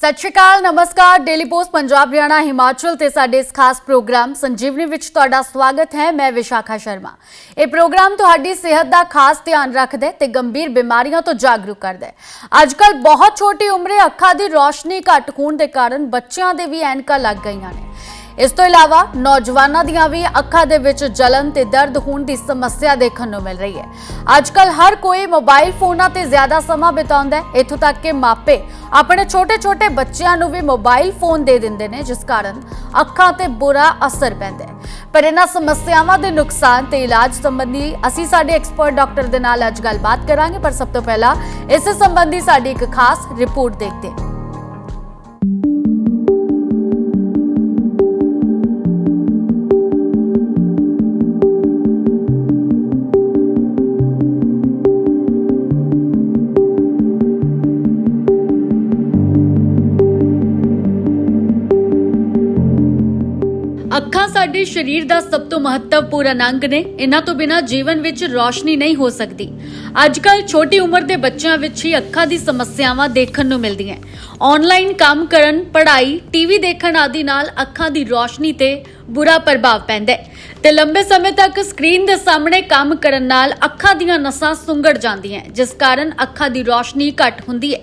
ਸਤਿ ਸ਼੍ਰੀ ਅਕਾਲ, ਨਮਸਕਾਰ ਡੇਲੀ ਪੋਸਟ ਪੰਜਾਬ, ਹਰਿਆਣਾ, ਹਿਮਾਚਲ ਤੇ ਸਾਡੇ ਇਸ ਖਾਸ ਪ੍ਰੋਗਰਾਮ ਸੰਜੀਵਨੀ ਵਿੱਚ ਤੁਹਾਡਾ ਸਵਾਗਤ ਹੈ, ਮੈਂ ਵਿਸ਼ਾਖਾ ਸ਼ਰਮਾ। ਇਹ ਪ੍ਰੋਗਰਾਮ ਤੁਹਾਡੀ ਸਿਹਤ ਦਾ ਖਾਸ ਧਿਆਨ ਰੱਖਦਾ ਹੈ ਤੇ ਗੰਭੀਰ ਬਿਮਾਰੀਆਂ ਤੋਂ ਜਾਗਰੂਕ ਕਰਦਾ ਹੈ। ਅੱਜਕੱਲ ਬਹੁਤ ਛੋਟੀ ਉਮਰੇ ਅੱਖਾਂ ਦੀ ਰੋਸ਼ਨੀ ਘੱਟ ਹੋਣ ਦੇ ਕਾਰਨ ਬੱਚਿਆਂ ਦੇ ਵੀ ਐਨਕਾਂ ਲੱਗ ਗਈਆਂ ਨੇ। ਇਸ ਤੋਂ ਇਲਾਵਾ ਨੌਜਵਾਨਾਂ ਦੀਆਂ ਵੀ ਅੱਖਾਂ ਦੇ ਵਿੱਚ ਜਲਨ ਤੇ ਦਰਦ ਹੋਣ ਦੀ ਸਮੱਸਿਆ ਦੇਖਣ ਨੂੰ ਮਿਲ ਰਹੀ ਹੈ। ਅੱਜਕੱਲ ਹਰ ਕੋਈ ਮੋਬਾਈਲ ਫੋਨਾਂ ਤੇ ਜ਼ਿਆਦਾ ਸਮਾਂ ਬਿਤਾਉਂਦਾ ਹੈ। ਇੱਥੋਂ ਤੱਕ ਕਿ ਮਾਪੇ ਆਪਣੇ ਛੋਟੇ-ਛੋਟੇ ਬੱਚਿਆਂ ਨੂੰ ਵੀ ਮੋਬਾਈਲ ਫੋਨ ਦੇ ਦਿੰਦੇ ਨੇ, ਜਿਸ ਕਾਰਨ ਅੱਖਾਂ ਤੇ ਬੁਰਾ ਅਸਰ ਪੈਂਦਾ ਹੈ। ਪਰ ਇਹਨਾਂ ਸਮੱਸਿਆਵਾਂ ਦੇ ਨੁਕਸਾਨ ਤੇ ਇਲਾਜ ਸੰਬੰਧੀ ਅਸੀਂ ਸਾਡੇ ਐਕਸਪਰਟ ਡਾਕਟਰ ਦੇ ਨਾਲ ਅੱਜ ਗੱਲਬਾਤ ਕਰਾਂਗੇ। ਪਰ ਸਭ ਤੋਂ ਪਹਿਲਾਂ ਇਸ ਸੰਬੰਧੀ ਸਾਡੀ ਇੱਕ ਖਾਸ ਰਿਪੋਰਟ ਦੇਖਦੇ ਹਾਂ। ਸਾਡੇ ਸਰੀਰ ਦਾ ਸਭ ਤੋਂ ਮਹੱਤਵਪੂਰਨ ਅੰਗ ਨੇ। ਇਹਨਾਂ ਤੋਂ ਬਿਨਾਂ ਜੀਵਨ ਵਿੱਚ ਰੋਸ਼ਨੀ ਨਹੀਂ ਹੋ ਸਕਦੀ। ਅੱਜਕੱਲ ਛੋਟੀ ਉਮਰ ਦੇ ਬੱਚਿਆਂ ਵਿੱਚ ਹੀ ਅੱਖਾਂ ਦੀ ਸਮੱਸਿਆਵਾਂ ਦੇਖਣ ਨੂੰ ਮਿਲਦੀਆਂ ਆਨਲਾਈਨ ਕੰਮ ਕਰਨ, ਪੜ੍ਹਾਈ ਟੀਵੀ ਦੇਖਣ ਆਦਿ ਨਾਲ ਅੱਖਾਂ ਦੀ ਰੋਸ਼ਨੀ ਤੇ ਬੁਰਾ ਪ੍ਰਭਾਵ ਪੈਂਦਾ ਹੈ। ਤੇ ਲੰਬੇ ਸਮੇਂ ਤੱਕ ਸਕਰੀਨ ਦੇ ਸਾਹਮਣੇ ਕੰਮ ਕਰਨ ਨਾਲ ਅੱਖਾਂ ਦੀਆਂ ਨਸਾਂ ਸੁੰਗੜ ਜਾਂਦੀਆਂ ਜਿਸ ਕਾਰਨ ਅੱਖਾਂ ਦੀ ਰੋਸ਼ਨੀ ਘੱਟ ਹੁੰਦੀ ਹੈ।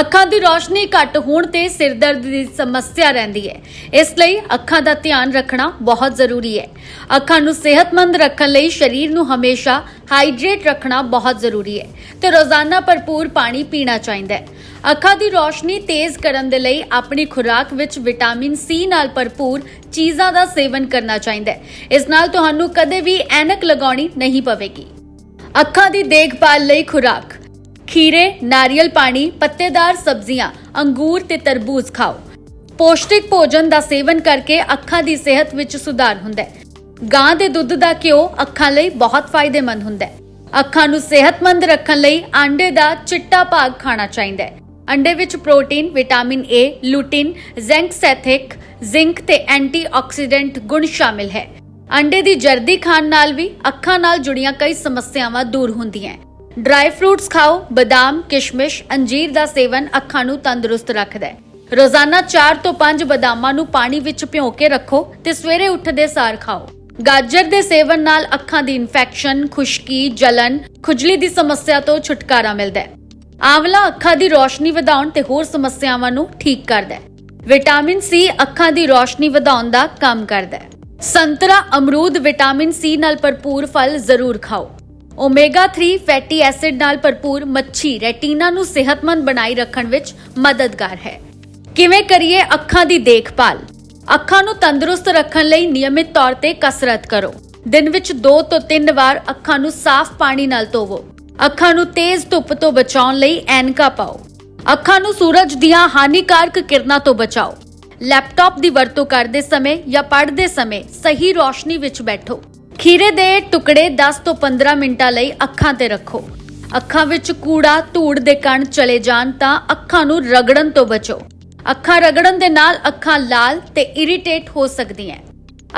ਅੱਖਾਂ ਦੀ ਰੋਸ਼ਨੀ ਘੱਟ ਹੋਣ ਤੇ ਸਿਰ ਦਰਦ ਦੀ ਸਮੱਸਿਆ ਰਹਿੰਦੀ ਹੈ। ਇਸ ਲਈ ਅੱਖਾਂ ਦਾ ਧਿਆਨ ਰੱਖਣਾ ਬਹੁਤ ਜ਼ਰੂਰੀ ਹੈ। ਅੱਖਾਂ ਨੂੰ ਸਿਹਤਮੰਦ ਰੱਖਣ ਲਈ ਸਰੀਰ ਨੂੰ ਹਮੇਸ਼ਾ ਹਾਈਡਰੇਟ ਰੱਖਣਾ ਬਹੁਤ ਜ਼ਰੂਰੀ ਹੈ ਤੇ ਰੋਜ਼ਾਨਾ ਭਰਪੂਰ ਪਾਣੀ ਪੀਣਾ ਚਾਹੀਦਾ ਹੈ। ਅੱਖਾਂ ਦੀ ਰੋਸ਼ਨੀ ਤੇਜ਼ ਕਰਨ ਦੇ ਲਈ ਆਪਣੀ ਖੁਰਾਕ ਵਿੱਚ ਵਿਟਾਮਿਨ ਸੀ ਨਾਲ ਭਰਪੂਰ ਚੀਜ਼ਾਂ ਦਾ ਸੇਵਨ ਕਰਨਾ ਚਾਹੀਦਾ ਹੈ। ਇਸ ਨਾਲ ਤੁਹਾਨੂੰ ਕਦੇ ਵੀ ਐਨਕ ਲਗਾਉਣੀ ਨਹੀਂ ਪਵੇਗੀ। ਅੱਖਾਂ ਦੀ ਦੇਖਭਾਲ ਲਈ ਖੁਰਾਕ। ਖੀਰੇ, ਨਾਰੀਅਲ ਪਾਣੀ, ਪੱਤੇਦਾਰ ਸਬਜ਼ੀਆਂ, ਅੰਗੂਰ ਤੇ ਤਰਬੂਜ ਖਾਓ। ਪੌਸ਼ਟਿਕ ਭੋਜਨ ਦਾ ਸੇਵਨ ਕਰਕੇ ਅੱਖਾਂ ਦੀ ਸਿਹਤ ਵਿੱਚ ਸੁਧਾਰ ਹੁੰਦਾ ਹੈ। ਗਾਂ ਦੇ ਦੁੱਧ ਦਾ ਘਿਓ ਅੱਖਾਂ ਲਈ ਬਹੁਤ ਫਾਇਦੇਮੰਦ ਹੁੰਦਾ ਹੈ। ਅੱਖਾਂ ਨੂੰ ਸਿਹਤਮੰਦ ਰੱਖਣ ਲਈ ਆਂਡੇ ਦਾ ਚਿੱਟਾ ਭਾਗ ਖਾਣਾ ਚਾਹੀਦਾ ਹੈ। ਅੰਡੇ ਵਿੱਚ protein, vitamin A lutein zeaxanthin zinc ਤੇ ਐਂਟੀਆਕਸੀਡੈਂਟ ਗੁਣ ਸ਼ਾਮਿਲ ਹੈ। ਅੰਡੇ ਦੀ ਜਰਦੀ ਖਾਣ ਨਾਲ ਵੀ ਅੱਖਾਂ ਨਾਲ ਜੁੜੀਆਂ ਕਈ ਸਮੱਸਿਆਵਾਂ ਦੂਰ ਹੁੰਦੀਆਂ ਡਰਾਈ ਫਰੂਟਸ ਖਾਓ, ਬਦਾਮ, ਕਿਸ਼ਮਿਸ਼, ਅੰਜੀਰ ਦਾ ਸੇਵਨ ਅੱਖਾਂ ਨੂੰ ਤੰਦਰੁਸਤ ਰੱਖਦਾ ਹੈ। ਰੋਜ਼ਾਨਾ 4 ਤੋਂ 5 ਬਦਾਮਾਂ ਨੂੰ ਪਾਣੀ ਵਿੱਚ ਭਿਓ ਕੇ ਰੱਖੋ ਤੇ ਸਵੇਰੇ ਉੱਠਦੇ ਸਾਰ ਖਾਓ। ਗਾਜਰ ਦੇ ਸੇਵਨ ਨਾਲ ਅੱਖਾਂ ਦੀ ਇਨਫੈਕਸ਼ਨ ਖੁਸ਼ਕੀ, ਜਲਨ, ਖੁਜਲੀ ਦੀ ਸਮੱਸਿਆ ਤੋਂ ਛੁਟਕਾਰਾ ਮਿਲਦਾ ਹੈ। ਆਂਵਲਾ ਅੱਖਾਂ ਦੀ ਰੋਸ਼ਨੀ ਵਧਾਉਣ ਤੇ ਹੋਰ ਸਮੱਸਿਆਵਾਂ ਨੂੰ ਠੀਕ ਕਰਦਾ ਹੈ। ਵਿਟਾਮਿਨ ਸੀ ਅੱਖਾਂ ਦੀ ਰੋਸ਼ਨੀ ਵਧਾਉਣ ਦਾ ਕੰਮ ਕਰਦਾ ਹੈ। ਸੰਤਰਾ, ਅਮਰੂਦ ਵਿਟਾਮਿਨ ਸੀ ਨਾਲ ਭਰਪੂਰ ਫਲ ਜ਼ਰੂਰ ਖਾਓ। ਓਮੇਗਾ 3 ਫੈਟੀ ਐਸਿਡ ਨਾਲ ਭਰਪੂਰ ਮੱਛੀ ਰੈਟੀਨਾ ਨੂੰ ਸਿਹਤਮੰਦ ਬਣਾਈ ਰੱਖਣ ਵਿੱਚ ਮਦਦਗਾਰ ਹੈ। ਕਿਵੇਂ ਕਰੀਏ ਅੱਖਾਂ ਦੀ ਦੇਖਭਾਲ? ਅੱਖਾਂ ਨੂੰ ਤੰਦਰੁਸਤ ਰੱਖਣ ਲਈ ਨਿਯਮਿਤ ਤੌਰ ਤੇ ਕਸਰਤ ਕਰੋ। ਦਿਨ ਵਿੱਚ 2 ਤੋਂ 3 ਵਾਰ ਅੱਖਾਂ ਨੂੰ ਸਾਫ਼ ਪਾਣੀ ਨਾਲ ਧੋਵੋ। ਅੱਖਾਂ ਨੂੰ ਤੇਜ਼ ਧੁੱਪ ਤੋਂ ਬਚਾਉਣ ਲਈ ਐਨਕਾਂ ਪਾਓ। ਅੱਖਾਂ ਨੂੰ ਸੂਰਜ ਦੀਆਂ ਹਾਨੀਕਾਰਕ ਕਿਰਨਾਂ ਤੋਂ ਬਚਾਓ। ਲੈਪਟਾਪ ਦੀ ਵਰਤੋਂ ਕਰਦੇ ਸਮੇਂ ਜਾਂ ਪੜ੍ਹਦੇ ਸਮੇਂ ਸਹੀ ਰੋਸ਼ਨੀ ਵਿੱਚ ਬੈਠੋ। ਖੀਰੇ ਦੇ ਟੁਕੜੇ 10 ਤੋਂ 15 ਮਿੰਟਾਂ ਲਈ ਅੱਖਾਂ ਤੇ ਰੱਖੋ। ਅੱਖਾਂ ਵਿੱਚ ਕੂੜਾ ਧੂੜ ਦੇ ਕਣ ਚਲੇ ਜਾਣ ਤਾਂ ਅੱਖਾਂ ਨੂੰ ਰਗੜਨ ਤੋਂ ਬਚੋ। ਅੱਖਾਂ ਰਗੜਨ ਦੇ ਨਾਲ ਅੱਖਾਂ ਲਾਲ ਤੇ ਇਰੀਟੇਟ ਹੋ ਸਕਦੀਆਂ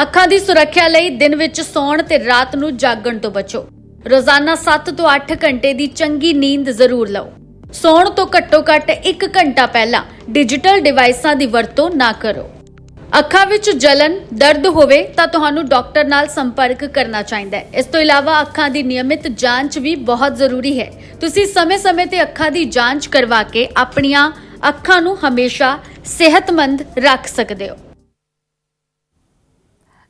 ਅੱਖਾਂ ਦੀ ਸੁਰੱਖਿਆ ਲਈ ਦਿਨ ਵਿੱਚ ਸੌਣ ਤੇ ਰਾਤ ਨੂੰ ਜਾਗਣ ਤੋਂ ਬਚੋ। ਰੋਜ਼ਾਨਾ 7 ਤੋਂ 8 ਘੰਟੇ ਦੀ ਚੰਗੀ ਨੀਂਦ ਜ਼ਰੂਰ ਲਓ। ਸੌਣ ਤੋਂ ਘੱਟੋ-ਘੱਟ 1 ਘੰਟਾ ਪਹਿਲਾਂ ਡਿਜੀਟਲ ਡਿਵਾਈਸਾਂ ਦੀ ਵਰਤੋਂ ਨਾ ਕਰੋ। ਅੱਖਾਂ ਵਿੱਚ ਜਲਨ ਦਰਦ ਹੋਵੇ ਤਾਂ ਤੁਹਾਨੂੰ ਡਾਕਟਰ ਨਾਲ ਸੰਪਰਕ ਕਰਨਾ ਚਾਹੀਦਾ ਹੈ। ਇਸ ਤੋਂ ਇਲਾਵਾ ਅੱਖਾਂ ਦੀ ਨਿਯਮਿਤ ਜਾਂਚ ਵੀ ਬਹੁਤ ਜ਼ਰੂਰੀ ਹੈ। ਤੁਸੀਂ ਸਮੇਂ-ਸਮੇਂ ਤੇ ਅੱਖਾਂ ਦੀ ਜਾਂਚ ਕਰਵਾ ਕੇ ਆਪਣੀਆਂ ਅੱਖਾਂ ਨੂੰ ਹਮੇਸ਼ਾ ਸਿਹਤਮੰਦ ਰੱਖ ਸਕਦੇ ਹੋ।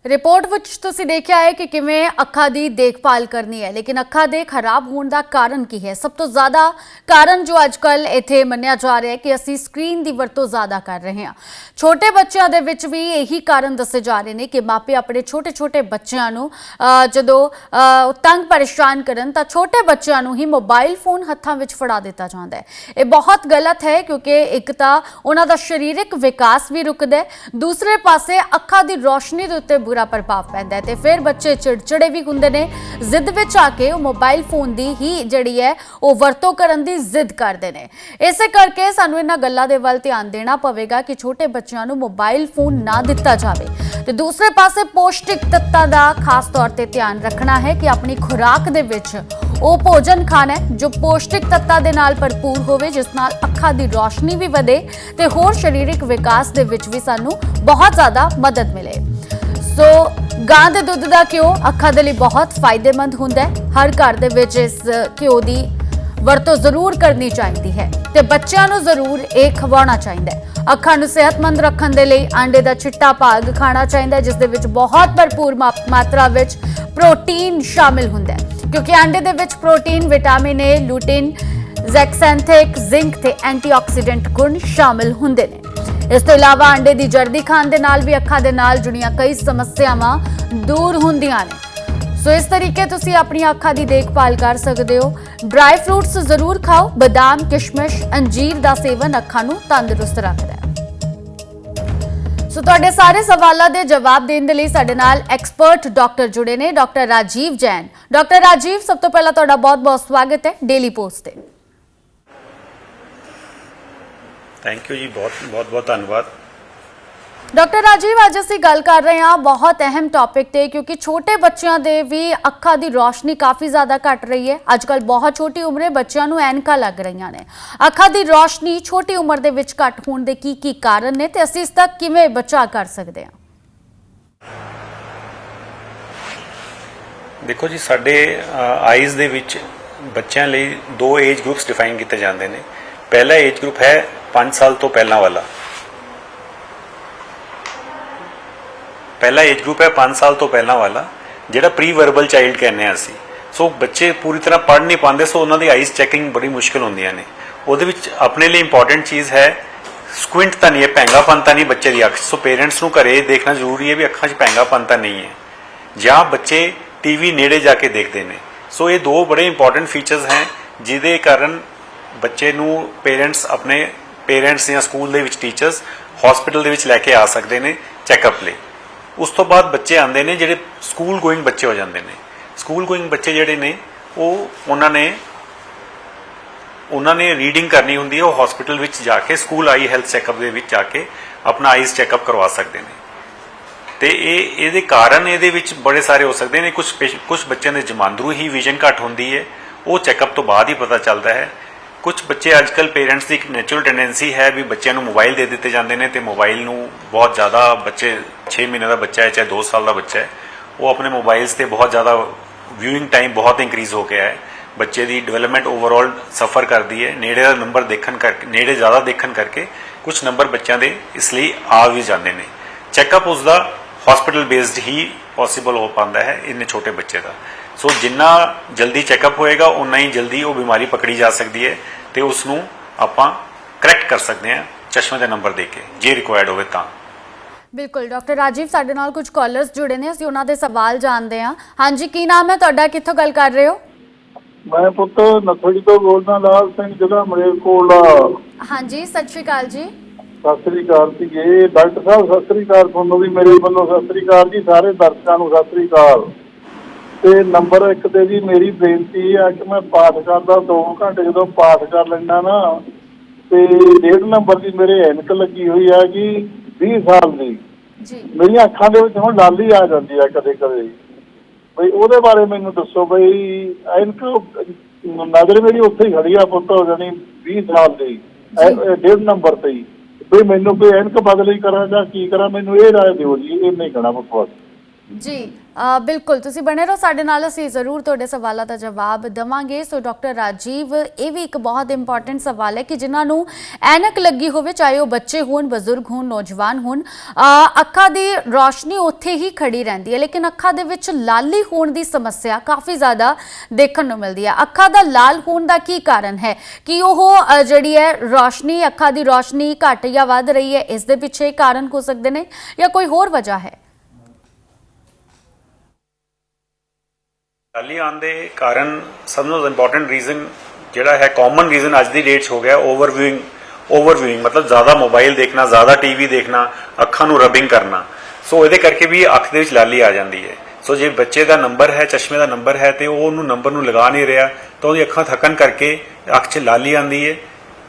ਰਿਪੋਰਟ ਵਿੱਚ ਤੁਸੀਂ ਦੇਖਿਆ ਹੈ ਕਿ ਕਿਵੇਂ ਅੱਖਾਂ ਦੀ ਦੇਖਭਾਲ ਕਰਨੀ ਹੈ, ਲੇਕਿਨ ਅੱਖਾਂ ਦੇ ਖਰਾਬ ਹੋਣ ਦਾ ਕਾਰਨ ਕੀ ਹੈ? ਸਭ ਤੋਂ ਜ਼ਿਆਦਾ ਕਾਰਨ ਜੋ ਅੱਜਕੱਲ ਇੱਥੇ ਮੰਨਿਆ ਜਾ ਰਿਹਾ ਹੈ ਕਿ ਅਸੀਂ ਸਕਰੀਨ ਦੀ ਵਰਤੋਂ ਜ਼ਿਆਦਾ ਕਰ ਰਹੇ ਹਾਂ। ਛੋਟੇ ਬੱਚਿਆਂ ਦੇ ਵਿੱਚ ਵੀ ਇਹੀ ਕਾਰਨ ਦੱਸੇ ਜਾ ਰਹੇ ਨੇ ਕਿ ਮਾਪੇ ਆਪਣੇ ਛੋਟੇ-ਛੋਟੇ ਬੱਚਿਆਂ ਨੂੰ ਜਦੋਂ ਤੰਗ ਪਰੇਸ਼ਾਨ ਕਰਨ ਤਾਂ ਛੋਟੇ ਬੱਚਿਆਂ ਨੂੰ ਹੀ ਮੋਬਾਈਲ ਫੋਨ ਹੱਥਾਂ ਵਿੱਚ ਫੜਾ ਦਿੱਤਾ ਜਾਂਦਾ ਹੈ। ਇਹ ਬਹੁਤ ਗਲਤ ਹੈ ਕਿਉਂਕਿ ਇੱਕ ਤਾਂ ਉਹਨਾਂ ਦਾ ਸਰੀਰਕ ਵਿਕਾਸ ਵੀ ਰੁਕਦਾ ਹੈ, ਦੂਸਰੇ ਪਾਸੇ ਅੱਖਾਂ ਦੀ ਰੋਸ਼ਨੀ ਦੇ ਉੱਤੇ ਬੁਰਾ ਪ੍ਰਭਾਵ ਪੈਂਦਾ ਹੈ ਤੇ ਫਿਰ ਬੱਚੇ ਚਿੜਚਿੜੇ ਵੀ ਹੁੰਦੇ ਨੇ। ਜ਼ਿੱਦ ਵਿੱਚ ਆ ਕੇ ਉਹ ਮੋਬਾਈਲ ਫੋਨ ਦੀ ਹੀ ਜਿਹੜੀ ਹੈ, ਉਹ ਵਰਤੋਂ ਕਰਨ ਦੀ ਜ਼ਿੱਦ ਕਰਦੇ ਨੇ। ਇਸੇ ਕਰਕੇ ਸਾਨੂੰ ਇਹਨਾਂ ਗੱਲਾਂ ਦੇ ਵੱਲ ਧਿਆਨ ਦੇਣਾ ਪਵੇਗਾ ਕਿ ਛੋਟੇ ਬੱਚਿਆਂ ਨੂੰ ਮੋਬਾਈਲ ਫੋਨ ਨਾ ਦਿੱਤਾ ਜਾਵੇ। ਤੇ ਦੂਸਰੇ ਪਾਸੇ ਪੌਸ਼ਟਿਕ ਤੱਤਾਂ ਦਾ ਖਾਸ ਤੌਰ ਤੇ ਧਿਆਨ ਰੱਖਣਾ ਹੈ ਕਿ ਆਪਣੀ ਖੁਰਾਕ ਦੇ ਵਿੱਚ ਉਹ ਭੋਜਨ ਖਾਣਾ ਹੈ, ਜੋ ਪੌਸ਼ਟਿਕ ਤੱਤਾਂ ਦੇ ਨਾਲ ਭਰਪੂਰ ਹੋਵੇ, ਜਿਸ ਨਾਲ ਅੱਖਾਂ ਦੀ ਰੌਸ਼ਨੀ ਵੀ ਵਧੇ ਤੇ ਹੋਰ ਸਰੀਰਕ ਵਿਕਾਸ ਦੇ ਵਿੱਚ ਵੀ ਸਾਨੂੰ ਬਹੁਤ ਜ਼ਿਆਦਾ ਮਦਦ ਮਿਲੇ। ਸੋ ਗਾਂ ਦੇ ਦੁੱਧ ਦਾ ਘਿਓ ਅੱਖਾਂ ਦੇ ਲਈ ਬਹੁਤ ਫਾਇਦੇਮੰਦ ਹੁੰਦਾ ਹੈ। ਹਰ ਘਰ ਦੇ ਵਿੱਚ ਇਸ ਘਿਓ ਦੀ ਵਰਤੋਂ ਜ਼ਰੂਰ ਕਰਨੀ ਚਾਹੀਦੀ ਹੈ ਤੇ ਬੱਚਿਆਂ ਨੂੰ ਜ਼ਰੂਰ ਇਹ ਖਵਾਉਣਾ ਚਾਹੀਦਾ ਹੈ। ਅੱਖਾਂ ਨੂੰ ਸਿਹਤਮੰਦ ਰੱਖਣ ਦੇ ਲਈ ਆਂਡੇ ਦਾ ਚਿੱਟਾ ਭਾਗ ਖਾਣਾ ਚਾਹੀਦਾ ਹੈ, ਜਿਸ ਦੇ ਵਿੱਚ ਬਹੁਤ ਭਰਪੂਰ ਮਾ- ਮਾਤਰਾ ਵਿੱਚ ਪ੍ਰੋਟੀਨ ਸ਼ਾਮਿਲ ਹੁੰਦਾ ਹੈ। ਕਿਉਂਕਿ ਆਂਡੇ ਦੇ ਵਿੱਚ protein, vitamin A lutein, zeaxanthin, zinc ਤੇ ਐਂਟੀਆਕਸੀਡੈਂਟ ਗੁਣ ਸ਼ਾਮਿਲ ਹੁੰਦੇ ਨੇ। ਇਸ ਤੋਂ ਇਲਾਵਾ ਅੰਡੇ ਦੀ ਜਰਦੀ ਖਾਣ ਦੇ ਨਾਲ ਵੀ ਅੱਖਾਂ ਦੇ ਨਾਲ ਜੁੜੀਆਂ ਕਈ ਸਮੱਸਿਆਵਾਂ ਦੂਰ ਹੁੰਦੀਆਂ ਨੇ। ਸੋ ਇਸ ਤਰੀਕੇ ਤੁਸੀਂ ਆਪਣੀਆਂ ਅੱਖਾਂ ਦੀ ਦੇਖਭਾਲ ਕਰ ਸਕਦੇ ਹੋ। ਡਰਾਈ ਫਰੂਟਸ ਜ਼ਰੂਰ ਖਾਓ। ਬਦਾਮ, ਕਿਸ਼ਮਿਸ਼, ਅੰਜੀਰ ਦਾ ਸੇਵਨ ਅੱਖਾਂ ਨੂੰ ਤੰਦਰੁਸਤ ਰੱਖਦਾ ਹੈ। ਸੋ ਤੁਹਾਡੇ ਸਾਰੇ ਸਵਾਲਾਂ ਦੇ ਜਵਾਬ ਦੇਣ ਦੇ ਲਈ ਸਾਡੇ ਨਾਲ ਐਕਸਪਰਟ ਡਾਕਟਰ ਜੁੜੇ ਨੇ, ਡਾਕਟਰ ਰਾਜੀਵ ਜੈਨ। ਡਾਕਟਰ ਰਾਜੀਵ, ਸਭ ਤੋਂ ਪਹਿਲਾਂ ਤੁਹਾਡਾ ਬਹੁਤ-ਬਹੁਤ ਸਵਾਗਤ ਹੈ ਡੇਲੀ ਪੋਸਟ ਤੇ। ਥੈਂਕ ਯੂ ਜੀ ਬਹੁਤ ਬਹੁਤ ਬਹੁਤ ਧੰਨਵਾਦ। ਡਾਕਟਰ ਰਾਜੀਵ ਅੱਜ ਅਸੀਂ ਗੱਲ ਕਰ ਰਹੇ ਹਾਂ ਬਹੁਤ ਅਹਿਮ ਟੌਪਿਕ ਤੇ ਕਿਉਂਕਿ ਛੋਟੇ ਬੱਚਿਆਂ ਦੇ ਵੀ ਅੱਖਾਂ ਦੀ ਰੋਸ਼ਨੀ ਕਾਫੀ ਜ਼ਿਆਦਾ ਘਟ ਰਹੀ ਹੈ। ਅੱਜ ਕੱਲ ਬਹੁਤ ਛੋਟੀ ਉਮਰੇ ਬੱਚਿਆਂ ਨੂੰ ਐਨਕਾਂ ਲੱਗ ਰਹੀਆਂ ਨੇ। ਅੱਖਾਂ ਦੀ ਰੋਸ਼ਨੀ ਛੋਟੀ ਉਮਰ ਦੇ ਵਿੱਚ ਘਟ ਹੋਣ ਦੇ ਕੀ ਕੀ ਕਾਰਨ ਨੇ ਤੇ ਅਸੀਂ ਇਸ ਦਾ ਕਿਵੇਂ ਬਚਾਅ ਕਰ ਸਕਦੇ ਹਾਂ? ਦੇਖੋ ਜੀ ਸਾਡੇ ਆਈਜ਼ ਦੇ ਵਿੱਚ ਬੱਚਿਆਂ ਲਈ ਦੋ ਏਜ ਗਰੁੱਪਸ ਡਿਫਾਈਨ ਕੀਤੇ ਜਾਂਦੇ ਨੇ। ਪਹਿਲਾ ਏਜ ਗਰੁੱਪ ਹੈ 5 ਸਾਲ ਤੋਂ ਪਹਿਲਾਂ ਵਾਲਾ। ਪਹਿਲਾ ਏਜ ਗਰੁੱਪ ਹੈ 5 ਸਾਲ ਤੋਂ ਪਹਿਲਾਂ ਵਾਲਾ, ਜਿਹੜਾ ਪ੍ਰੀ ਵਰਬਲ ਚਾਈਲਡ ਕਹਿੰਦੇ ਆ ਅਸੀਂ। ਸੋ ਬੱਚੇ ਪੂਰੀ ਤਰ੍ਹਾਂ ਪੜ੍ਹ ਨਹੀਂ ਪਾਉਂਦੇ ਸੋ ਉਹਨਾਂ ਦੀ ਆਈਜ਼ ਚੈਕਿੰਗ ਬੜੀ ਮੁਸ਼ਕਲ ਹੁੰਦੀਆਂ ਨੇ। ਉਹਦੇ ਵਿੱਚ ਆਪਣੇ ਲਈ ਇੰਪੋਰਟੈਂਟ ਚੀਜ਼ ਹੈ ਸਕੁਇੰਟ ਤਾਂ ਨਹੀਂ ਹੈ ਪੈਂਗਾਪਨ ਤਾਂ ਨਹੀਂ ਬੱਚੇ ਦੀ ਅੱਖ ਸੋ ਪੇਰੈਂਟਸ ਨੂੰ ਘਰੇ ਦੇਖਣਾ ਜ਼ਰੂਰੀ ਹੈ ਵੀ ਅੱਖਾਂ 'ਚ ਪੈਂਗਾਪਨ ਤਾਂ ਨਹੀਂ ਹੈ। ਜਾਂ ਬੱਚੇ ਟੀਵੀ ਨੇੜੇ ਜਾ ਕੇ ਦੇਖਦੇ ਨੇ। ਸੋ ਇਹ ਦੋ ਬੜੇ ਇੰਪੋਰਟੈਂਟ ਫੀਚਰਸ ਹੈ, ਜਿਹਦੇ ਕਾਰਨ ਬੱਚੇ ਨੂੰ ਪੇਰੈਂਟਸ ਆਪਣੇ ਪੇਰੈਂਟਸ ਜਾਂ ਸਕੂਲ ਦੇ ਵਿੱਚ ਟੀਚਰਸ ਹਸਪੀਟਲ ਦੇ ਵਿੱਚ ਲੈ ਕੇ ਆ ਸਕਦੇ ਨੇ ਚੈੱਕਅਪ ਲਈ। ਉਸ ਤੋਂ ਬਾਅਦ ਬੱਚੇ ਆਉਂਦੇ ਨੇ ਜਿਹੜੇ ਸਕੂਲ ਗੋਇੰਗ ਬੱਚੇ ਹੋ ਜਾਂਦੇ ਨੇ। ਸਕੂਲ ਗੋਇੰਗ ਬੱਚੇ ਜਿਹੜੇ ਨੇ, ਉਹ ਉਹਨਾਂ ਨੇ ਉਹਨਾਂ ਨੇ ਰੀਡਿੰਗ ਕਰਨੀ ਹੁੰਦੀ ਹੈ, ਉਹ ਹਸਪੀਟਲ ਵਿੱਚ ਜਾ ਕੇ ਸਕੂਲ ਆਈ ਹੈਲਥ ਚੈੱਕਅਪ ਦੇ ਵਿੱਚ ਜਾ ਕੇ ਆਪਣਾ ਆਈਜ਼ ਚੈੱਕਅਪ ਕਰਵਾ ਸਕਦੇ ਨੇ। ਤੇ ਇਹ, ਇਹਦੇ ਕਾਰਨ ਇਹਦੇ ਵਿੱਚ ਬੜੇ ਸਾਰੇ ਹੋ ਸਕਦੇ ਨੇ ਕੁਝ ਕੁਝ ਬੱਚਿਆਂ ਦੇ ਜਮਾਂਦਰੂ ਹੀ ਵਿਜ਼ਨ ਘੱਟ ਹੁੰਦੀ ਹੈ, ਉਹ ਚੈੱਕਅਪ ਤੋਂ ਬਾਅਦ ਹੀ ਪਤਾ ਚੱਲਦਾ ਹੈ ਕੁਝ ਬੱਚੇ ਅੱਜਕੱਲ ਪੇਰੈਂਟਸ ਦੀ ਇੱਕ ਨੈਚੁਰਲ ਟੈਂਡੈਂਸੀ ਹੈ ਵੀ ਬੱਚਿਆਂ ਨੂੰ ਮੋਬਾਈਲ ਦੇ ਦਿੱਤੇ ਜਾਂਦੇ ਨੇ ਤੇ ਮੋਬਾਈਲ ਨੂੰ ਬਹੁਤ ਜ਼ਿਆਦਾ ਬੱਚੇ 6 ਮਹੀਨੇ ਦਾ ਬੱਚਾ ਹੈ, ਚਾਹੇ 2 ਸਾਲ ਦਾ ਬੱਚਾ ਹੈ, ਉਹ ਆਪਣੇ ਮੋਬਾਈਲਸ ਤੇ ਬਹੁਤ ਜ਼ਿਆਦਾ ਵਿਊਇੰਗ ਟਾਈਮ ਬਹੁਤ ਇੰਕਰੀਜ਼ ਹੋ ਗਿਆ ਹੈ। ਬੱਚੇ ਦੀ ਡਿਵੈਲਪਮੈਂਟ ਓਵਰਆਲ ਸਫਰ ਕਰਦੀ ਹੈ। ਨੇੜੇ ਦਾ ਨੰਬਰ ਦੇਖਣ ਕਰਕੇ, ਨੇੜੇ ਜ਼ਿਆਦਾ ਦੇਖਣ ਕਰਕੇ ਕੁਝ ਨੰਬਰ ਬੱਚਿਆਂ ਦੇ ਇਸ ਲਈ ਆ ਵੀ ਜਾਂਦੇ ਨੇ। ਚੈੱਕਅਪ ਉਸ ਦਾ ਹਸਪੀਟਲ ਬੇਸਡ ਹੀ ਪੋਸੀਬਲ ਹੋ ਪਾਉਂਦਾ ਹੈ, ਇੰਨੇ ਛੋਟੇ ਬੱਚੇ ਦਾ। ਸੋ ਜਿੰਨਾ ਜਲਦੀ ਚੈੱਕਅਪ ਹੋਏਗਾ ਉਨਾ ਹੀ ਜਲਦੀ ਉਹ ਬਿਮਾਰੀ ਪਕੜੀ ਜਾ ਸਕਦੀ ਹੈ ਤੇ ਉਸ ਨੂੰ ਆਪਾਂ ਕਰੈਕਟ ਕਰ ਸਕਦੇ ਹਾਂ ਚਸ਼ਮੇ ਦਾ ਨੰਬਰ ਦੇ ਕੇ ਜੇ ਰਿਕੁਆਇਰਡ ਹੋਵੇ ਤਾਂ। ਬਿਲਕੁਲ ਡਾਕਟਰ ਰਾਜੀਵ ਸਾਡੇ ਨਾਲ ਕੁਝ ਕਾਲਰਸ ਜੁੜੇ ਨੇ ਅਸੀਂ ਉਹਨਾਂ ਦੇ ਸਵਾਲ ਜਾਣਦੇ ਹਾਂ। ਹਾਂਜੀ ਕੀ ਨਾਮ ਹੈ ਤੁਹਾਡਾ? ਕਿੱਥੋਂ ਗੱਲ ਕਰ ਰਹੇ ਹੋ? ਮੈਂ ਪੁੱਤ ਨਥੜੀ ਤੋਂ ਬੋਲਦਾ ਲਾਲ ਸਿੰਘ ਜ਼ਿਲ੍ਹਾ ਮਲੇਰਕੋਟਲਾ ਹਾਂਜੀ ਸਤਿ ਸ਼੍ਰੀ ਅਕਾਲ ਜੀ। ਸਤਿ ਸ੍ਰੀ ਅਕਾਲ ਜੀ ਡਾਕਟਰ ਸਾਹਿਬ ਸਤਿ ਸ੍ਰੀ ਅਕਾਲ। ਤੁਹਾਨੂੰ ਵੀ ਮੇਰੇ ਵੱਲੋਂ ਸਤਿ ਸ੍ਰੀ ਅਕਾਲ ਜੀ ਸਾਰੇ ਦਰਸ਼ਕਾਂ ਨੂੰ ਸਤਿ ਸ੍ਰੀ ਅਕਾਲ। ਤੇ ਨੰਬਰ 1 ਤੇ ਜੀ ਮੇਰੀ ਬੇਨਤੀ ਹੈ ਕਿ ਮੈਂ ਪਾਠ ਕਰਦਾ 2 ਘੰਟੇ ਜਦੋਂ ਪਾਠ ਕਰ ਲੈਂਦਾ ਨਾ ਤੇ ਡੇਢ ਨੰਬਰ ਦੀ ਮੇਰੇ ਐਨਕ ਲੱਗੀ ਹੋਈ ਹੈ ਕਿ 20 ਸਾਲ ਦੀ। ਜੀ। ਮੇਰੀਆਂ ਅੱਖਾਂ ਦੇ ਵਿੱਚ ਹੁਣ ਲਾਲੀ ਆ ਜਾਂਦੀ ਹੈ ਕਦੇ ਕਦੇ। ਬਈ ਉਹਦੇ ਬਾਰੇ ਮੈਨੂੰ ਦੱਸੋ ਬਈ ਐਨਕ ਨਜ਼ਰ ਮੇਰੀ ਉੱਥੇ ਹੀ ਖੜੀ ਆ ਪੁੱਤ ਹੋ ਜਾਣੀ 20 ਸਾਲ ਦੀ ਡੇਢ ਨੰਬਰ ਤੇ ਹੀ। ਬਈ ਮੈਨੂੰ ਕੋਈ ਐਨਕ ਬਦਲੀ ਕਰਾਂ ਜਾਂ ਕੀ ਕਰਾਂ ਮੈਨੂੰ ਇਹ ਰਾਏ ਦਿਓ ਜੀ ਇਹ ਨਹੀਂ ਕਹਣਾ ਬਸ ਜੀ ਬਿਲਕੁਲ, ਤੁਸੀਂ ਬਣੇ ਰਹੋ ਸਾਡੇ ਨਾਲ, ਅਸੀਂ ਜ਼ਰੂਰ ਤੁਹਾਡੇ ਸਵਾਲਾਂ ਦਾ ਜਵਾਬ ਦਵਾਂਗੇ। ਸੋ, ਡਾਕਟਰ ਰਾਜੀਵ, ਇਹ ਵੀ ਇੱਕ ਬਹੁਤ ਇੰਪੋਰਟੈਂਟ ਸਵਾਲ ਹੈ ਕਿ ਜਿਨ੍ਹਾਂ ਨੂੰ ਐਨਕ ਲੱਗੀ ਹੋਵੇ, ਚਾਹੇ ਉਹ ਬੱਚੇ ਹੋਣ, ਬਜ਼ੁਰਗ ਹੋਣ, ਨੌਜਵਾਨ ਹੋਣ ਅੱਖਾਂ ਦੀ ਰੋਸ਼ਨੀ ਉੱਥੇ ਹੀ ਖੜੀ ਰਹਿੰਦੀ ਹੈ, ਲੇਕਿਨ ਅੱਖਾਂ ਦੇ ਵਿੱਚ ਲਾਲੀ ਹੋਣ ਦੀ ਸਮੱਸਿਆ ਕਾਫੀ ਜ਼ਿਆਦਾ ਦੇਖਣ ਨੂੰ ਮਿਲਦੀ ਹੈ। ਅੱਖਾਂ ਦਾ ਲਾਲ ਹੋਣ ਦਾ ਕੀ ਕਾਰਨ ਹੈ? ਕਿ ਉਹ ਜਿਹੜੀ ਹੈ, ਰੋਸ਼ਨੀ, ਅੱਖਾਂ ਦੀ ਰੋਸ਼ਨੀ ਘਟ ਜਾਂ ਵੱਧ ਰਹੀ ਹੈ, ਇਸ ਦੇ ਪਿੱਛੇ ਕਾਰਨ ਹੋ ਸਕਦੇ ਨੇ ਜਾਂ ਕੋਈ ਹੋਰ ਵਜ੍ਹਾ ਹੈ? ਲਾਲੀ ਆਉਣ ਦੇ ਕਾਰਨ ਸਭ ਤੋਂ ਇੰਪੋਰਟੈਂਟ ਰੀਜ਼ਨ ਜਿਹੜਾ ਹੈ ਕਾਮਨ ਰੀਜ਼ਨ ਅੱਜ ਦੀ ਡੇਟ 'ਚ ਹੋ ਗਿਆ ਓਵਰਵਿਊਇੰਗ ਓਵਰਵਿਊਇੰਗ ਮਤਲਬ ਜ਼ਿਆਦਾ ਮੋਬਾਈਲ ਦੇਖਣਾ, ਜ਼ਿਆਦਾ ਟੀਵੀ ਦੇਖਣਾ, ਅੱਖਾਂ ਨੂੰ ਰਬਿੰਗ ਕਰਨਾ। ਸੋ ਇਹਦੇ ਕਰਕੇ ਵੀ ਅੱਖ ਦੇ ਵਿੱਚ ਲਾਲੀ ਆ ਜਾਂਦੀ ਹੈ। ਸੋ ਜੇ ਬੱਚੇ ਦਾ ਨੰਬਰ ਹੈ, ਚਸ਼ਮੇ ਦਾ ਨੰਬਰ ਹੈ, ਤੇ ਉਹ ਉਹਨੂੰ ਨੰਬਰ ਨੂੰ ਲਗਾ ਨਹੀਂ ਰਿਹਾ, ਤਾਂ ਉਹਦੀ ਅੱਖਾਂ ਥੱਕਣ ਕਰਕੇ ਅੱਖ 'ਚ ਲਾਲੀ ਆਂਦੀ ਹੈ।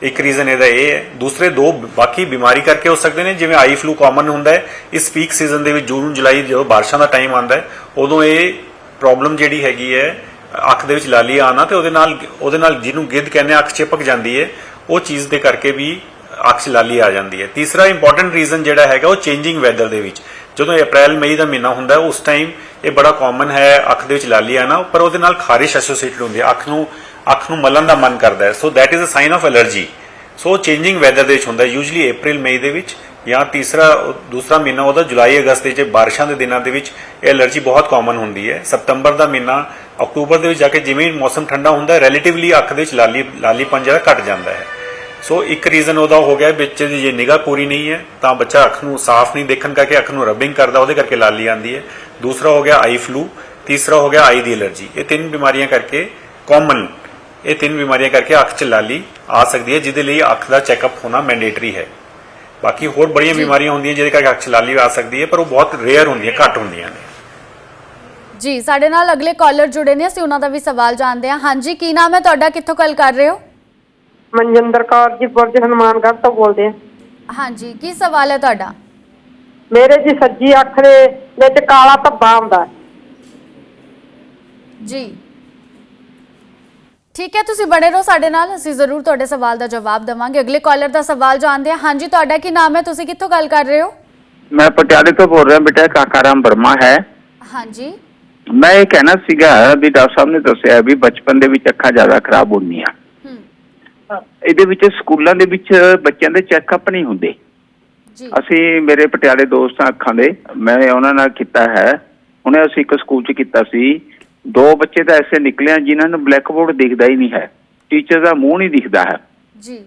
ਇੱਕ ਰੀਜ਼ਨ ਇਹਦਾ ਇਹ ਹੈ। ਦੂਸਰੇ ਦੋ ਬਾਕੀ ਬਿਮਾਰੀ ਕਰਕੇ ਹੋ ਸਕਦੇ ਨੇ, ਜਿਵੇਂ ਆਈ ਫਲੂ ਕਾਮਨ ਹੁੰਦਾ ਹੈ। ਇਸ ਪੀਕ ਸੀਜ਼ਨ ਦੇ ਵਿੱਚ ਜੂਨ, ਜੁਲਾਈ ਜਦੋਂ ਬਾਰਿਸ਼ਾਂ ਦਾ ਟਾਈਮ ਆਉਂਦਾ ਹੈ, ਉਦੋਂ ਇਹ ਪ੍ਰੋਬਲਮ ਜਿਹੜੀ ਹੈਗੀ ਹੈ, ਅੱਖ ਦੇ ਵਿੱਚ ਲਾਲੀ ਆਣਾ ਤੇ ਉਹਦੇ ਨਾਲ ਉਹਦੇ ਨਾਲ ਜਿਹਨੂੰ ਗਿੱਧ ਕਹਿੰਦੇ ਅੱਖ ਚਿਪਕ ਜਾਂਦੀ ਹੈ, ਉਹ ਚੀਜ਼ ਦੇ ਕਰਕੇ ਵੀ ਅੱਖ 'ਚ ਲਾਲੀ ਆ ਜਾਂਦੀ ਹੈ। ਤੀਸਰਾ ਇੰਪੋਰਟੈਂਟ ਰੀਜ਼ਨ ਜਿਹੜਾ ਹੈਗਾ ਉਹ ਚੇਂਜਿੰਗ ਵੈਦਰ ਦੇ ਵਿੱਚ। ਜਦੋਂ ਅਪ੍ਰੈਲ ਮਈ ਦਾ ਮਹੀਨਾ ਹੁੰਦਾ, ਉਸ ਟਾਈਮ ਇਹ ਬੜਾ ਕਾਮਨ ਹੈ ਅੱਖ ਦੇ ਵਿੱਚ ਲਾਲੀ ਆਣਾ ਪਰ ਉਹਦੇ ਨਾਲ ਖਾਰਿਸ਼ ਐਸੋਸੀਏਟਡ ਹੁੰਦੀ ਹੈ। ਅੱਖ ਨੂੰ ਅੱਖ ਨੂੰ ਮਲਣ ਦਾ ਮਨ ਕਰਦਾ ਹੈ। So that is a sign of allergy so changing weather ਦੇ ਵਿੱਚ ਹੁੰਦਾ ਯੂਜੂਲੀ ਅਪ੍ਰੈਲ ਮਈ ਦੇ ਵਿੱਚ ਜਾਂ ਤੀਸਰਾ, ਦੂਸਰਾ ਮਹੀਨਾ ਉਹਦਾ ਜੁਲਾਈ ਅਗਸਤ ਦੇ ਵਿੱਚ, ਬਾਰਿਸ਼ਾਂ ਦੇ ਦਿਨਾਂ ਦੇ ਵਿੱਚ ਇਹ ਐਲਰਜੀ ਬਹੁਤ ਕਾਮਨ ਹੁੰਦੀ ਹੈ। ਸਤੰਬਰ ਦਾ ਮਹੀਨਾ, ਅਕਤੂਬਰ ਦੇ ਵਿੱਚ ਜਾ ਕੇ ਜਿਵੇਂ ਮੌਸਮ ਠੰਡਾ ਹੁੰਦਾ ਹੈ ਰਿਲੇਟਿਵਲੀ ਅੱਖ ਦੇ ਵਿੱਚ ਲਾਲੀ, ਲਾਲੀਪਨ ਜਿਹੜਾ ਘਟ ਜਾਂਦਾ ਹੈ। ਸੋ ਇੱਕ ਰੀਜ਼ਨ ਉਹਦਾ ਹੋ ਗਿਆ ਬੱਚੇ ਦੀ ਜੇ ਨਿਗਾਹ ਪੂਰੀ ਨਹੀਂ ਹੈ, ਤਾਂ ਬੱਚਾ ਅੱਖ ਨੂੰ ਸਾਫ਼ ਨਹੀਂ ਦੇਖਣ ਕਰਕੇ ਅੱਖ ਨੂੰ ਰਬਿੰਗ ਕਰਦਾ, ਉਹਦੇ ਕਰਕੇ ਲਾਲੀ ਆਉਂਦੀ ਹੈ। ਦੂਸਰਾ ਹੋ ਗਿਆ ਆਈ ਫਲੂ ਤੀਸਰਾ ਹੋ ਗਿਆ ਆਈ ਦੀ ਅਲਰਜੀ ਇਹ ਤਿੰਨ ਬਿਮਾਰੀਆਂ ਕਰਕੇ ਕਾਮਨ ਇਹ ਤਿੰਨ ਬਿਮਾਰੀਆਂ ਕਰਕੇ ਅੱਖ 'ਚ ਲਾਲੀ ਆ ਸਕਦੀ ਹੈ, ਜਿਹਦੇ ਲਈ ਅੱਖ ਦਾ ਚੈੱਕਅਪ ਹੋਣਾ ਮੈਂਡੇਟਰੀ ਹੈ। ਬਾਕੀ ਹੋਰ ਬੜੀਆਂ ਬਿਮਾਰੀਆਂ ਹੁੰਦੀਆਂ ਜਿਹਦੇ ਕਰਕੇ ਅੱਖ 'ਚ ਲਾਲੀ ਆ ਸਕਦੀ ਹੈ ਪਰ ਉਹ ਬਹੁਤ ਰੇਅਰ ਹੁੰਦੀਆਂ ਘੱਟ ਹੁੰਦੀਆਂ ਨੇ। ਜੀ ਸਾਡੇ ਨਾਲ ਅਗਲੇ ਕਾਲਰ ਜੁੜੇ ਨੇ ਅਸੀਂ ਉਹਨਾਂ ਦਾ ਵੀ ਸਵਾਲ ਜਾਣਦੇ ਹਾਂ। ਹਾਂਜੀ ਕੀ ਨਾਮ ਹੈ ਤੁਹਾਡਾ? ਕਿੱਥੋਂ ਗੱਲ ਕਰ ਰਹੇ ਹੋ? ਮਨਜਿੰਦਰ ਕੌਰ ਜੀ ਬੁਰਜ ਹਨੂਮਾਨਗੜ੍ਹ ਤੋਂ ਬੋਲਦੇ ਆ ਹਾਂਜੀ ਕੀ ਸਵਾਲ ਹੈ ਤੁਹਾਡਾ? ਮੇਰੇ ਜੀ ਸੱਜੀ ਅੱਖ ਦੇ ਵਿੱਚ ਕਾਲਾ ਧੱਬਾ ਆਉਂਦਾ ਜੀ। ਠੀਕ ਹੈ ਤੁਸੀਂ ਬਣੇ ਰਹੋ ਸਾਡੇ ਨਾਲ। ਅਸੀਂ ਜ਼ਰੂਰ ਤੁਹਾਡੇ ਸਵਾਲ ਦਾ ਜਵਾਬ ਦੇਵਾਂਗੇ। ਅਗਲੇ ਕਾਲਰ ਦਾ ਸਵਾਲ ਜਾਣਦੇ ਹਾਂ। ਹਾਂਜੀ ਤੁਹਾਡਾ ਕੀ ਨਾਮ ਹੈ? ਤੁਸੀਂ ਕਿੱਥੋਂ ਗੱਲ ਕਰ ਰਹੇ ਹੋ? ਮੈਂ ਪਟਿਆਲੇ ਤੋਂ ਬੋਲ ਰਿਹਾ। ਬੇਟਾ ਕਾਕਾਰਾਮ ਵਰਮਾ ਹੈ। ਹਾਂਜੀ। ਮੈਂ ਇਹ ਕਹਿਣਾ ਸੀਗਾ ਵੀ ਡਾਕਟਰ ਸਾਹਿਬ ਨੇ ਦੱਸਿਆ ਵੀ ਬਚਪਨ ਦੇ ਵਿੱਚ ਅੱਖਾਂ ਜ਼ਿਆਦਾ ਖਰਾਬ ਹੁੰਦੀਆਂ। ਹੂੰ। ਇਹਦੇ ਵਿੱਚ ਸਕੂਲਾਂ ਦੇ ਵਿੱਚ ਬੱਚਿਆਂ ਦੇ ਚੈੱਕਅਪ ਨਹੀਂ ਹੁੰਦੇ। ਜੀ। ਅਸੀਂ ਮੇਰੇ ਪਟਿਆਲੇ ਦੋਸਤ ਅੱਖਾਂ ਦੇ ਮੈਂ ਉਹਨਾਂ ਨਾਲ ਕੀਤਾ ਹੈ। ਉਹਨੇ ਅਸੀਂ ਇੱਕ ਸਕੂਲ 'ਚ ਕੀਤਾ ਸੀ। ਦੋ ਬੱਚੇ ਤਾਂ ਐਸੇ ਨਿਕਲੇ ਆ ਜਿਨ੍ਹਾਂ ਨੂੰ ਬਲੈਕ ਬੋਰਡ ਦਿਖਦਾ ਹੀ ਨਹੀਂ ਹੈ। ਟੀਚਰ ਦਾ ਮੂੰਹ ਨਹੀਂ ਦਿਖਦਾ ਹੈ। ਜੀ।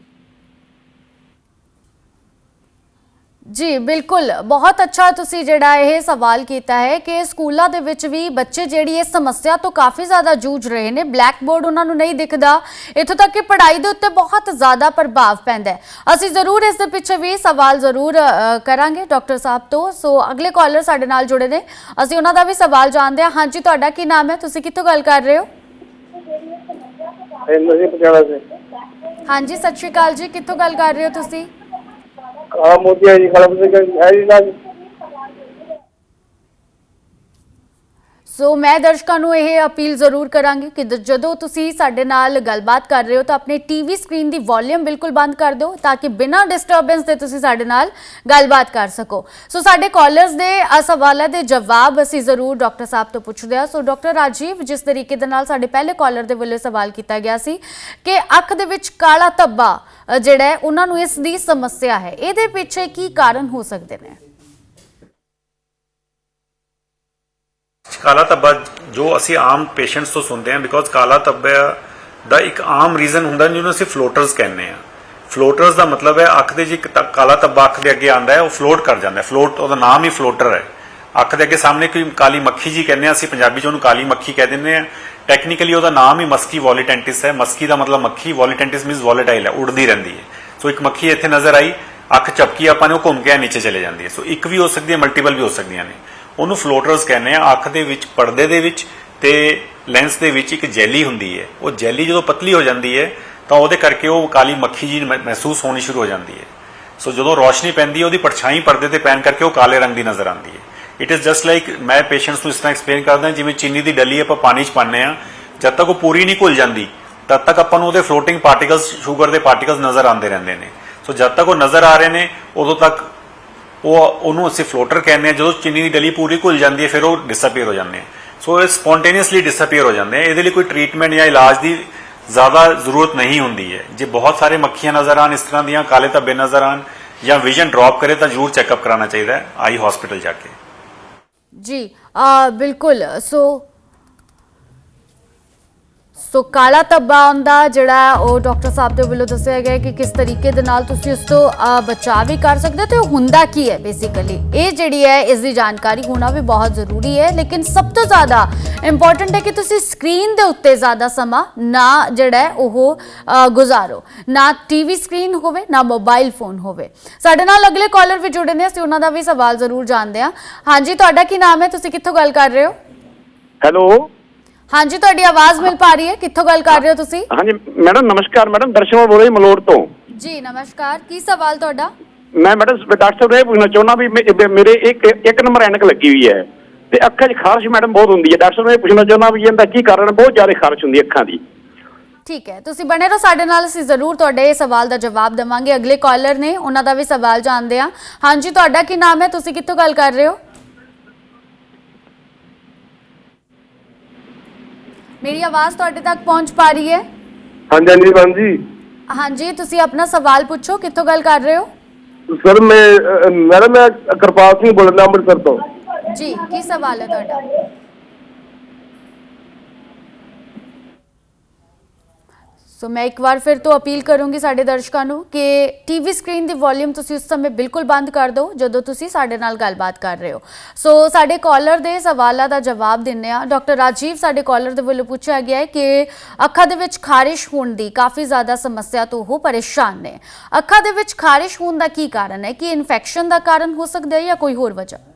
ਜੀ ਬਿਲਕੁਲ। ਬਹੁਤ ਅੱਛਾ ਤੁਸੀਂ ਜਿਹੜਾ ਇਹ ਸਵਾਲ ਕੀਤਾ ਹੈ ਕਿ ਸਕੂਲਾਂ ਦੇ ਵਿੱਚ ਵੀ ਬੱਚੇ ਜਿਹੜੀ ਇਸ ਸਮੱਸਿਆ ਤੋਂ ਕਾਫੀ ਜ਼ਿਆਦਾ ਜੂਝ ਰਹੇ ਨੇ। ਬਲੈਕ ਬੋਰਡ ਉਹਨਾਂ ਨੂੰ ਨਹੀਂ ਦਿਖਦਾ। ਇੱਥੋਂ ਤੱਕ ਕਿ ਪੜ੍ਹਾਈ ਦੇ ਉੱਤੇ ਬਹੁਤ ਜ਼ਿਆਦਾ ਪ੍ਰਭਾਵ ਪੈਂਦਾ ਹੈ। ਅਸੀਂ ਜ਼ਰੂਰ ਇਸ ਦੇ ਪਿੱਛੇ ਵੀ ਸਵਾਲ ਜ਼ਰੂਰ ਕਰਾਂਗੇ ਡਾਕਟਰ ਸਾਹਿਬ ਤੋਂ। ਸੋ ਅਗਲੇ ਕਾਲਰ ਸਾਡੇ ਨਾਲ ਜੁੜੇ ਨੇ। ਅਸੀਂ ਉਹਨਾਂ ਦਾ ਵੀ ਸਵਾਲ ਜਾਣਦੇ ਹਾਂ। ਹਾਂਜੀ ਤੁਹਾਡਾ ਕੀ ਨਾਮ ਹੈ? ਤੁਸੀਂ ਕਿੱਥੋਂ ਗੱਲ ਕਰ ਰਹੇ ਹੋ? ਹਾਂਜੀ ਸਤਿ ਸ਼੍ਰੀ ਅਕਾਲ ਜੀ। ਕਿੱਥੋਂ ਗੱਲ ਕਰ ਰਹੇ ਹੋ ਤੁਸੀਂ? ਆ ਮੋਦੀ ਜੀ ਖਲਬ ਸੋ ਮੈਂ ਦਰਸ਼ਕਾਂ ਨੂੰ ਇਹ ਅਪੀਲ ਜ਼ਰੂਰ ਕਰਾਂਗੀ ਕਿ ਦ- ਜਦੋਂ ਤੁਸੀਂ ਸਾਡੇ ਨਾਲ ਗੱਲਬਾਤ ਕਰ ਰਹੇ ਹੋ ਤਾਂ ਆਪਣੇ ਟੀਵੀ ਸਕਰੀਨ ਦੀ ਵੋਲਿਊਮ ਬਿਲਕੁਲ ਬੰਦ ਕਰ ਦਿਓ ਤਾਂ ਕਿ ਬਿਨਾਂ ਡਿਸਟਰਬੈਂਸ ਦੇ ਤੁਸੀਂ ਸਾਡੇ ਨਾਲ ਗੱਲਬਾਤ ਕਰ ਸਕੋ। ਸੋ ਸਾਡੇ ਕਾਲਰਸ ਦੇ ਅ ਸਵਾਲਾਂ ਦੇ ਜਵਾਬ ਅਸੀਂ ਜ਼ਰੂਰ ਡਾਕਟਰ ਸਾਹਿਬ ਤੋਂ ਪੁੱਛਦੇ ਹਾਂ। ਸੋ ਡਾਕਟਰ ਰਾਜੀਵ ਜਿਸ ਤਰੀਕੇ ਦੇ ਨਾਲ ਸਾਡੇ ਪਹਿਲੇ ਕਾਲਰ ਦੇ ਵੱਲੋਂ ਸਵਾਲ ਕੀਤਾ ਗਿਆ ਸੀ ਕਿ ਅੱਖ ਦੇ ਵਿੱਚ ਕਾਲਾ ਧੱਬਾ ਅ, ਜਿਹੜਾ ਹੈ ਉਹਨਾਂ ਨੂੰ ਇਸ ਦੀ ਸਮੱਸਿਆ ਹੈ। ਇਹਦੇ ਪਿੱਛੇ ਕੀ ਕਾਰਨ ਹੋ ਸਕਦੇ ਨੇ? ਕਾਲਾ ਧੱਬਾ ਜੋ ਅਸੀਂ ਆਮ ਪੇਸ਼ੈਂਟਸ ਤੋਂ ਸੁਣਦੇ ਹਾਂ ਬਿਕੋਜ਼ ਕਾਲਾ ਧੱਬਾ ਦਾ ਇੱਕ ਆਮ ਰੀਜ਼ਨ ਹੁੰਦਾ ਜਿਹਨੂੰ ਅਸੀਂ ਫਲੋਟਰਸ ਕਹਿੰਦੇ ਆ ਫਲੋਟਰਸ ਦਾ ਮਤਲਬ ਹੈ, ਅੱਖ ਦੇ ਜੀ ਕਾਲਾ ਧੱਬਾ ਅੱਖ ਦੇ ਅੱਗੇ ਆਂਦਾ ਹੈ, ਉਹ ਫਲੋਟ ਕਰ ਜਾਂਦਾ ਹੈ। ਫਲੋਟ ਉਹਦਾ ਨਾਮ ਹੀ ਫਲੋਟਰ ਹੈ। ਅੱਖ ਦੇ ਅੱਗੇ ਸਾਹਮਣੇ ਕੋਈ ਕਾਲੀ ਮੱਖੀ ਜੀ ਕਹਿੰਦੇ ਆ ਅਸੀਂ, ਪੰਜਾਬੀ ਚ ਉਹਨੂੰ ਕਾਲੀ ਮੱਖੀ ਕਹਿ ਦਿੰਦੇ ਆ ਟੈਕਨੀਕਲੀ ਉਹਦਾ ਨਾਮ ਹੀ ਮਸਕੀ ਵੋਲੀਟੈਂਟਿਸ ਹੈ। ਮਸਕੀ ਦਾ ਮਤਲਬ ਮੱਖੀ ਵੋਲੀਟੈਂਟਿਸ ਮੀਨਸ ਵੋਲੇਟਾਈਲ ਹੈ ਉੜਦੀ ਰਹਿੰਦੀ ਹੈ। ਸੋ ਇੱਕ ਮੱਖੀ ਇੱਥੇ ਨਜ਼ਰ ਆਈ, ਅੱਖ ਚਪਕੀ ਆਪਾਂ ਨੇ, ਉਹ ਘੁੰਮ ਕੇ ਐਂ ਨੀਚੇ ਚਲੇ ਜਾਂਦੀ ਹੈ। ਸੋ ਇੱਕ ਵੀ ਹੋ ਸਕਦੀ ਹੈ ਮਲਟੀਪਲ ਵੀ ਹੋ ਸਕਦੀਆਂ ਨੇ। ਉਹਨੂੰ ਫਲੋਟਰਸ ਕਹਿੰਦੇ ਆ, ਅੱਖ ਦੇ ਵਿੱਚ, ਪਰਦੇ ਦੇ ਵਿੱਚ ਤੇ ਲੈਂਸ ਦੇ ਵਿੱਚ ਇੱਕ ਜੈਲੀ ਹੁੰਦੀ ਹੈ। ਉਹ ਜੈਲੀ ਜਦੋਂ ਪਤਲੀ ਹੋ ਜਾਂਦੀ ਹੈ, ਤਾਂ ਉਹਦੇ ਕਰਕੇ ਉਹ ਕਾਲੀ ਮੱਖੀ ਜੀ ਮਹਿਸੂਸ ਹੋਣੀ ਸ਼ੁਰੂ ਹੋ ਜਾਂਦੀ ਹੈ। ਸੋ ਜਦੋਂ ਰੋਸ਼ਨੀ ਪੈਂਦੀ ਹੈ, ਉਹਦੀ ਪਰਛਾਈ ਪਰਦੇ ਤੇ ਪੈਣ ਕਰਕੇ ਉਹ ਕਾਲੇ ਰੰਗ ਦੀ ਨਜ਼ਰ ਆਉਂਦੀ ਹੈ। ਇਟ ਇਜ਼ ਜਸਟ ਲਾਈਕ ਮੈਂ ਪੇਸ਼ੈਂਟਸ ਨੂੰ ਇਸ ਤਰ੍ਹਾਂ ਐਕਸਪਲੇਨ ਕਰਦਾ, ਜਿਵੇਂ ਚੀਨੀ ਦੀ ਡੱਲੀ ਆਪਾਂ ਪਾਣੀ 'ਚ ਪਾਉਂਦੇ ਆ ਜਦ ਤੱਕ ਉਹ ਪੂਰੀ ਨਹੀਂ ਘੁਲ ਜਾਂਦੀ, ਤਦ ਤੱਕ ਆਪਾਂ ਨੂੰ ਉਹਦੇ ਫਲੋਟਿੰਗ ਪਾਰਟੀਕਲਸ ਸ਼ੂਗਰ ਦੇ ਪਾਰਟੀਕਲਸ ਨਜ਼ਰ ਆਉਂਦੇ ਰਹਿੰਦੇ ਨੇ। ਸੋ ਜਦ ਤੱਕ ਉਹ ਨਜ਼ਰ ਆ ਰਹੇ ਨੇ, ਉਦੋਂ ਤੱਕ ਉਹ ਉਹਨੂੰ ਅਸੀਂ ਫਲੋਟਰ ਕਹਿੰਦੇ ਆ ਜਦੋਂ ਚੀਨੀ ਦੀ ਡਲੀ ਪੂਰੀ ਘੁਲ ਜਾਂਦੀ ਹੈ, ਫਿਰ ਉਹ ਡਿਸਅਪੀਅਰ ਹੋ ਜਾਂਦੇ ਆ ਸੋ ਇਹ ਸਪੌਂਟੇਨੀਅਸਲੀ ਡਿਸਅਪੀਅਰ ਹੋ ਜਾਂਦੇ ਆ ਇਹਦੇ ਲਈ ਕੋਈ ਟ੍ਰੀਟਮੈਂਟ ਜਾਂ ਇਲਾਜ ਦੀ ਜ਼ਿਆਦਾ ਜ਼ਰੂਰਤ ਨਹੀਂ ਹੁੰਦੀ ਹੈ। ਜੇ ਬਹੁਤ ਸਾਰੇ ਮੱਖੀਆਂ ਨਜ਼ਰ ਆਣ ਇਸ ਤਰ੍ਹਾਂ ਦੀਆਂ ਕਾਲੇ ਧੱਬੇ ਨਜ਼ਰ ਆਣ ਜਾਂ ਵਿਜ਼ਨ ਡ੍ਰੌਪ ਕਰੇ, ਤਾਂ ਜ਼ਰੂਰ ਚੈੱਕਅਪ ਕਰਾਉਣਾ ਚਾਹੀਦਾ ਹੈ। ਆਈ ਹਸਪੀਟਲ ਜਾ ਕੇ। ਜੀ ਬਿਲਕੁਲ। ਸੋ ਸੋ ਕਾਲਾ ਧੱਬਾ ਆਉਂਦਾ, ਜਿਹੜਾ ਉਹ ਡਾਕਟਰ ਸਾਹਿਬ ਦੇ ਵੱਲੋਂ ਦੱਸਿਆ ਗਿਆ ਕਿ ਕਿਸ ਤਰੀਕੇ ਦੇ ਨਾਲ ਤੁਸੀਂ ਉਸ ਤੋਂ ਬਚਾਅ ਵੀ ਕਰ ਸਕਦੇ ਹੋ ਤੇ ਉਹ ਹੁੰਦਾ ਕੀ ਹੈ ਬੇਸਿਕਲੀ ਇਹ ਜਿਹੜੀ ਹੈ, ਇਸ ਦੀ ਜਾਣਕਾਰੀ ਹੋਣਾ ਵੀ ਬਹੁਤ ਜ਼ਰੂਰੀ ਹੈ, ਲੇਕਿਨ ਸਭ ਤੋਂ ਜ਼ਿਆਦਾ ਇੰਪੋਰਟੈਂਟ ਹੈ ਕਿ ਤੁਸੀਂ ਸਕਰੀਨ ਦੇ ਉੱਤੇ ਜ਼ਿਆਦਾ ਸਮਾਂ ਨਾ, ਜਿਹੜਾ ਉਹ ਗੁਜ਼ਾਰੋ। ਨਾ ਟੀਵੀ ਸਕਰੀਨ ਹੋਵੇ, ਨਾ ਮੋਬਾਈਲ ਫੋਨ ਹੋਵੇ। ਸਾਡੇ ਨਾਲ ਅਗਲੇ ਕਾਲਰ ਵੀ ਜੁੜੇ ਨੇ, ਅਸੀਂ ਉਹਨਾਂ ਦਾ ਵੀ ਸਵਾਲ ਜ਼ਰੂਰ ਜਾਣਦੇ ਹਾਂ। ਹਾਂਜੀ, ਤੁਹਾਡਾ ਕੀ ਨਾਮ ਹੈ? ਤੁਸੀਂ ਕਿੱਥੋਂ ਗੱਲ ਕਰ ਰਹੇ ਹੋ? ਹੈਲੋ? ਹਾਂਜੀ ਤੁਹਾਡੀ ਆਵਾਜ਼ ਮਿਲ ਪਾ ਰਹੀ ਹੈ। ਕਿੱਥੋਂ ਗੱਲ ਕਰ ਰਹੇ ਹੋ ਤੁਸੀਂ? ਹਾਂਜੀ ਮੈਡਮ ਨਮਸਕਾਰ ਮੈਡਮ ਦਰਸ਼ਨ ਬੋਲ ਰਹੀ ਮਲੋੜ ਤੋਂ। ਜੀ ਨਮਸਕਾਰ। ਕੀ ਸਵਾਲ ਤੁਹਾਡਾ? ਮੈਂ ਮੈਡਮ ਡਾਕਟਰ ਸਾਹਿਬ ਨੂੰ ਇਹ ਪੁੱਛਣਾ ਚਾਹੁੰਦਾ ਵੀ ਮੇ- ਮੇਰੇ ਇੱਕ ਇੱਕ ਨੰਬਰ ਐਨਕ ਲੱਗੀ ਹੋਈ ਹੈ ਤੇ ਅੱਖਾਂ 'ਚ ਖਾਰਸ਼ ਮੈਡਮ ਬਹੁਤ ਹੁੰਦੀ ਹੈ। ਡਾਕਟਰ ਨੂੰ ਇਹ ਪੁੱਛਣਾ ਚਾਹੁੰਦਾ ਵੀ ਇਹਦਾ ਕੀ ਕਾਰਨ ਹੈ? ਬਹੁਤ ਜ਼ਿਆਦਾ ਖਾਰਸ਼ ਹੁੰਦੀ ਹੈ ਅੱਖਾਂ ਦੀ। ਠੀਕ ਹੈ। ਤੁਸੀਂ ਬਣੇ ਰਹੋ ਸਾਡੇ ਨਾਲ। ਅਸੀਂ ਜ਼ਰੂਰ ਤੁਹਾਡੇ ਇਹ ਸਵਾਲ ਦਾ ਜਵਾਬ ਦੇਵਾਂਗੇ। ਅਗਲੇ ਕਾਲਰ ਨੇ ਉਹਨਾਂ ਦਾ ਵੀ ਸਵਾਲ ਜਾਣਦੇ ਹਾਂ। ਹਾਂਜੀ ਤੁਹਾਡਾ ਕੀ ਨਾਮ ਹੈ? ਤੁਸੀਂ ਕਿੱਥੋਂ ਗੱਲ ਕਰ ਰਹੇ ਹੋ? ਮੇਰੀ ਆਵਾਜ਼ ਤੁਹਾਡੇ ਤੱਕ ਪਹੁੰਚ ਪਾ ਰਹੀ ਹੈ ਹਾਂਜੀ ਹਾਂਜੀ ਮੈਮ ਜੀ ਹਾਂਜੀ ਤੁਸੀਂ ਆਪਣਾ ਸਵਾਲ ਪੁੱਛੋ ਕਿੱਥੋਂ ਗੱਲ ਕਰ ਰਹੇ ਹੋ ਸਰ ਮੈਂ ਅ, ਮੈਡਮ ਮੈਂ ਕਿਰਪਾਲ ਸਿੰਘ ਬੋਲਦਾ ਅੰਮ੍ਰਿਤਸਰ ਤੋਂ ਜੀ ਕੀ ਸਵਾਲ ਹੈ ਤੁਹਾਡਾ ਸੋ ਮੈਂ ਇੱਕ ਵਾਰ ਫਿਰ ਤੋਂ ਅਪੀਲ ਕਰੂੰਗੀ ਸਾਡੇ ਦਰਸ਼ਕਾਂ ਨੂੰ ਕਿ ਟੀਵੀ ਸਕਰੀਨ ਦੀ ਵੋਲਿਊਮ ਤੁਸੀਂ ਉਸ ਸਮੇਂ ਬਿਲਕੁਲ ਬੰਦ ਕਰ ਦਿਓ ਜਦੋਂ ਤੁਸੀਂ ਸਾਡੇ ਨਾਲ ਗੱਲਬਾਤ ਕਰ ਰਹੇ ਹੋ ਸੋ ਸਾਡੇ ਕਾਲਰ ਦੇ ਸਵਾਲਾਂ ਦਾ ਜਵਾਬ ਦਿੰਨੇ ਆ ਡਾਕਟਰ ਰਾਜੀਵ ਸਾਡੇ ਕਾਲਰ ਦੇ ਵੱਲੋਂ ਪੁੱਛਿਆ ਗਿਆ ਹੈ ਕਿ ਅੱਖਾਂ ਦੇ ਵਿੱਚ ਖਾਰਿਸ਼ ਹੋਣ ਦੀ ਕਾਫੀ ਜ਼ਿਆਦਾ ਸਮੱਸਿਆ ਤੋਂ ਉਹ ਪਰੇਸ਼ਾਨ ਨੇ ਅੱਖਾਂ ਦੇ ਵਿੱਚ ਖਾਰਿਸ਼ ਹੋਣ ਦਾ ਕੀ ਕਾਰਨ ਹੈ ਕਿ ਇਨਫੈਕਸ਼ਨ ਦਾ ਕਾਰਨ ਹੋ ਸਕਦਾ ਹੈ ਜਾਂ ਕੋਈ ਹੋਰ ਵਜ੍ਹਾ